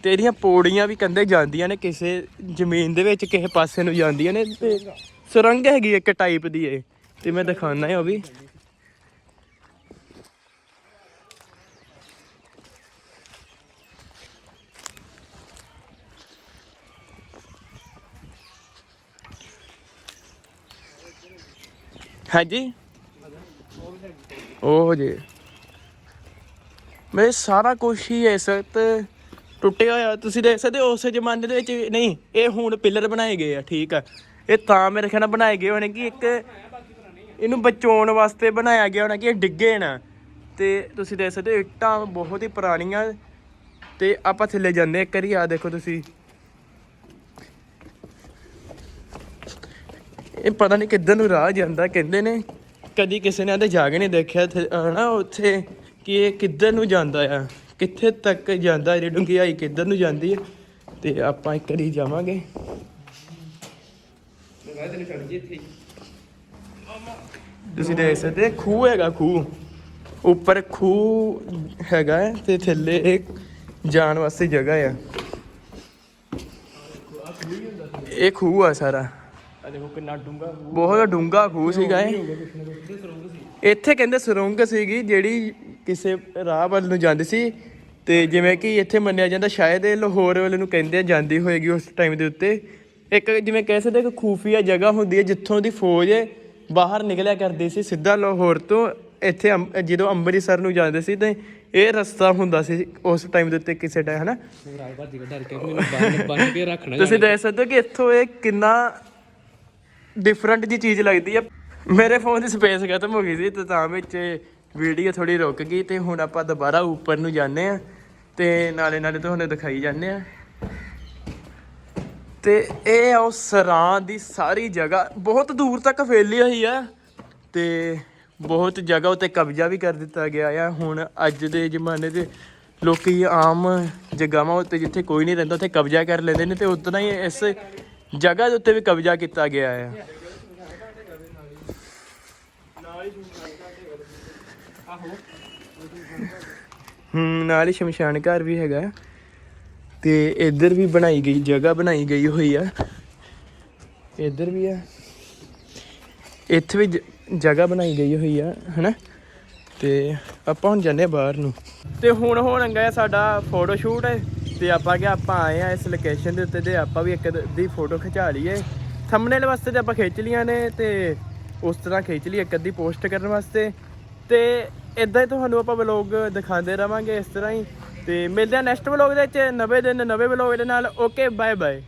ਤੇ ਇਹਦੀਆਂ ਪੌੜੀਆਂ ਵੀ ਕਹਿੰਦੇ ਜਾਂਦੀਆਂ ਨੇ, ਕਿਸੇ ਜ਼ਮੀਨ ਦੇ ਵਿੱਚ, ਕਿਸੇ ਪਾਸੇ ਨੂੰ ਜਾਂਦੀਆਂ ਨੇ। ਤੇ ਸੁਰੰਗ ਹੈਗੀ ਇੱਕ ਟਾਈਪ ਦੀ ਇਹ। ਤੇ ਮੈਂ ਦਿਖਾਉਣਾ ਹੈ ਉਹ ਵੀ। ਹਾਂਜੀ? ਉਹ ਜੇ। ਮੈਂ ਸਾਰਾ ਕੁਝ ਹੀ ਇਸ ਵਕਤ ਟੁੱਟਿਆ ਹੋਇਆ। ਤੁਸੀਂ ਦੇਖ ਸਕਦੇ ਹੋ, ਉਸ ਜ਼ਮਾਨੇ ਦੇ ਵਿੱਚ ਨਹੀਂ, ਇਹ ਹੁਣ ਪਿੱਲਰ ਬਣਾਏ ਗਏ ਆ, ਠੀਕ ਆ। ਇਹ ਤਾਂ ਮੇਰੇ ਖਿਆਲ ਨਾਲ ਬਣਾਏ ਗਏ ਹੋਣੇ ਕਿ ਇੱਕ ਇਹਨੂੰ ਬਚਾਉਣ ਵਾਸਤੇ ਬਣਾਇਆ ਗਿਆ ਹੋਣਾ ਕਿ ਇਹ ਡਿੱਗੇ ਨਾ। ਤੇ ਤੁਸੀਂ ਦੇਖ ਸਕਦੇ ਹੋ, ਇੱਟਾਂ ਬਹੁਤ ਹੀ ਪੁਰਾਣੀਆਂ ਤੇ ਆਪਾਂ ਥੱਲੇ ਜਾਂਦੇ ਇੱਕ ਵਾਰੀ ਆ ਦੇਖੋ ਤੁਸੀਂ। ਇਹ ਪਤਾ ਨਹੀਂ ਕਿੱਧਰ ਨੂੰ ਰਾਹ ਜਾਂਦਾ, ਕਹਿੰਦੇ ਨੇ ਕਦੀ ਕਿਸੇ ਨੇ ਆਦੇ ਜਾ ਕੇ ਨਹੀਂ ਦੇਖਿਆ ਹਨਾ ਉੱਥੇ ਕਿ ਇਹ ਕਿੱਧਰ ਨੂੰ ਜਾਂਦਾ ਆ, ਕਿੱਥੇ ਤੱਕ ਜਾਂਦਾ ਇਹ ਡੁੰਗਿਆਈ ਕਿੱਧਰ ਨੂੰ ਜਾਂਦੀ ਹੈ ਤੇ ਆਪਾਂ ਇੱਕ ਵਾਰੀ ਜਾਵਾਂਗੇ। ਤੁਸੀਂ ਦੇਖ ਸਕਦੇ ਖੂਹ ਹੈਗਾ ਖੂਹ, ਉੱਪਰ ਖੂਹ ਹੈਗਾ ਤੇ ਥੱਲੇ ਇੱਕ ਜਾਣ ਵਾਸਤੇ ਜਗ੍ਹਾ ਆ। ਇਹ ਖੂਹ ਆ ਸਾਰਾ। ਆ ਦੇਖੋ ਕਿੰਨਾ ਡੂੰਗਾ ਬਹੁਤ ਡੂੰਗਾ ਖੂਹ ਸੀਗਾ ਇਹ। ਇੱਥੇ ਕਹਿੰਦੇ ਸੁਰੰਗ ਸੀਗੀ ਜਿਹੜੀ ਕਿਸੇ ਰਾਹ ਵੱਲ ਨੂੰ ਜਾਂਦੀ ਸੀ। ਤੇ ਜਿਵੇਂ ਕਿ ਇੱਥੇ ਮੰਨਿਆ ਜਾਂਦਾ ਸ਼ਾਇਦ ਇਹ ਲਾਹੌਰ ਵੱਲ ਨੂੰ ਕਹਿੰਦੇ ਜਾਂਦੀ ਹੋਏਗੀ ਉਸ ਟਾਈਮ ਦੇ ਉੱਤੇ। ਇੱਕ ਜਿਵੇਂ ਕਹਿ ਸਕਦੇ ਇੱਕ ਖੂਫੀਆ ਜਗ੍ਹਾ ਹੁੰਦੀ ਹੈ ਜਿੱਥੋਂ ਦੀ ਫੌਜ ਬਾਹਰ ਨਿਕਲਿਆ ਕਰਦੀ ਸੀ ਸਿੱਧਾ ਲਾਹੌਰ ਤੋਂ ਇੱਥੇ ਜਦੋਂ ਅੰਮ੍ਰਿਤਸਰ ਨੂੰ ਜਾਂਦੇ ਸੀ ਤੇ ਇਹ ਰਸਤਾ ਹੁੰਦਾ ਸੀ ਉਸ ਟਾਈਮ ਦੇ ਉੱਤੇ ਕਿਸੇ ਟਾਈਮ ਹਨਾ? ਕੇ ਕੇ ਰੱਖਣਾ ਤੁਸੀਂ ਦੇਖ ਸਕਦੇ ਹੋ ਕਿ ਇੱਥੋਂ ਇਹ ਕਿੰਨਾ ਡਿਫਰੈਂਟ ਜੀ ਚੀਜ਼ ਲੱਗਦੀ ਆ। ਮੇਰੇ ਫੋਨ ਦੀ ਸਪੇਸ ਖਤਮ ਹੋ ਗਈ ਸੀ ਤੇ ਤਾਂ ਵਿੱਚ ਵੀਡੀਓ ਥੋੜੀ ਰੁਕ ਗਈ ਤੇ ਹੁਣ ਆਪਾਂ ਦੁਬਾਰਾ ਉੱਪਰ ਨੂੰ ਜਾਂਦੇ ਆ ਤੇ ਨਾਲੇ ਨਾਲੇ ਤੁਹਾਨੂੰ ਦਿਖਾਈ ਜਾਂਦੇ ਆ। ਤੇ ਇਹ ਆ ਉਹ ਸਰਾਂ ਦੀ ਸਾਰੀ ਜਗ੍ਹਾ। ਬਹੁਤ ਦੂਰ ਤੱਕ ਫੈਲੀ ਹੋਈ ਆ ਤੇ ਬਹੁਤ ਜਗ੍ਹਾ ਉੱਤੇ ਕਬਜ਼ਾ ਵੀ ਕਰ ਦਿੱਤਾ ਗਿਆ ਆ। ਹੁਣ ਅੱਜ ਦੇ ਜ਼ਮਾਨੇ 'ਚ ਲੋਕੀ ਆਮ ਜਗ੍ਹਾਵਾਂ ਉੱਤੇ ਜਿੱਥੇ ਕੋਈ ਨਹੀਂ ਰਹਿੰਦਾ, ਉੱਥੇ ਕਬਜ਼ਾ ਕਰ ਲੈਂਦੇ ਨੇ ਤੇ ਉਤਨਾ ਹੀ ਇਸ ਜਗ੍ਹਾ ਦੇ ਉੱਤੇ ਵੀ ਕਬਜ਼ਾ ਕੀਤਾ ਗਿਆ ਆ ਹੂੰ, ਨਾਲ ਹੀ ਸ਼ਮਸ਼ਾਨ ਘਰ ਵੀ ਹੈਗਾ। ਤੇ ਇੱਧਰ ਵੀ ਬਣਾਈ ਗਈ, ਜਗ੍ਹਾ ਬਣਾਈ ਗਈ ਹੋਈ ਆ। ਇੱਧਰ ਵੀ ਆ। ਇੱਥੇ ਵੀ ਜਗ੍ਹਾ ਬਣਾਈ ਗਈ ਹੋਈ ਆ, ਹਨਾ? ਤੇ ਆਪਾਂ ਹੁਣ ਜਾਂਦੇ ਆ ਬਾਹਰ ਨੂੰ। ਤੇ ਹੁਣ, ਹੋਣ ਗਿਆ ਸਾਡਾ ਫੋਟੋ ਸ਼ੂਟ ਤੇ ਆਪਾਂ ਕਿ ਆਪਾਂ ਆਏ ਆ ਇਸ ਲੋਕੇਸ਼ਨ ਦੇ ਉੱਤੇ ਤੇ ਆਪਾਂ ਵੀ ਇੱਕ ਦੀ ਫੋਟੋ ਖਿਚਾ ਲਈਏ। ਥੰਬਨੇਲ ਵਾਸਤੇ ਤੇ ਆਪਾਂ ਖਿੱਚ ਲੀਆਂ ਨੇ ਤੇ ਉਸ ਤਰ੍ਹਾਂ ਖਿੱਚ ਲਈ ਇੱਕ ਅੱਧੀ ਪੋਸਟ ਕਰਨ ਵਾਸਤੇ। ਤੇ ਇਦਾਂ ਹੀ ਤੁਹਾਨੂੰ ਆਪਾਂ ਵਲੌਗ ਦਿਖਾਉਂਦੇ ਰਵਾਂਗੇ ਇਸ ਤਰ੍ਹਾਂ ਹੀ। ਤੇ ਮਿਲਦੇ ਆ ਨੈਕਸਟ ਵਲੌਗ ਦੇ ਵਿੱਚ। ਨਵੇਂ ਦਿਨ, ਨਵੇਂ ਵਲੌਗ ਦੇ ਨਾਲ। Okay bye bye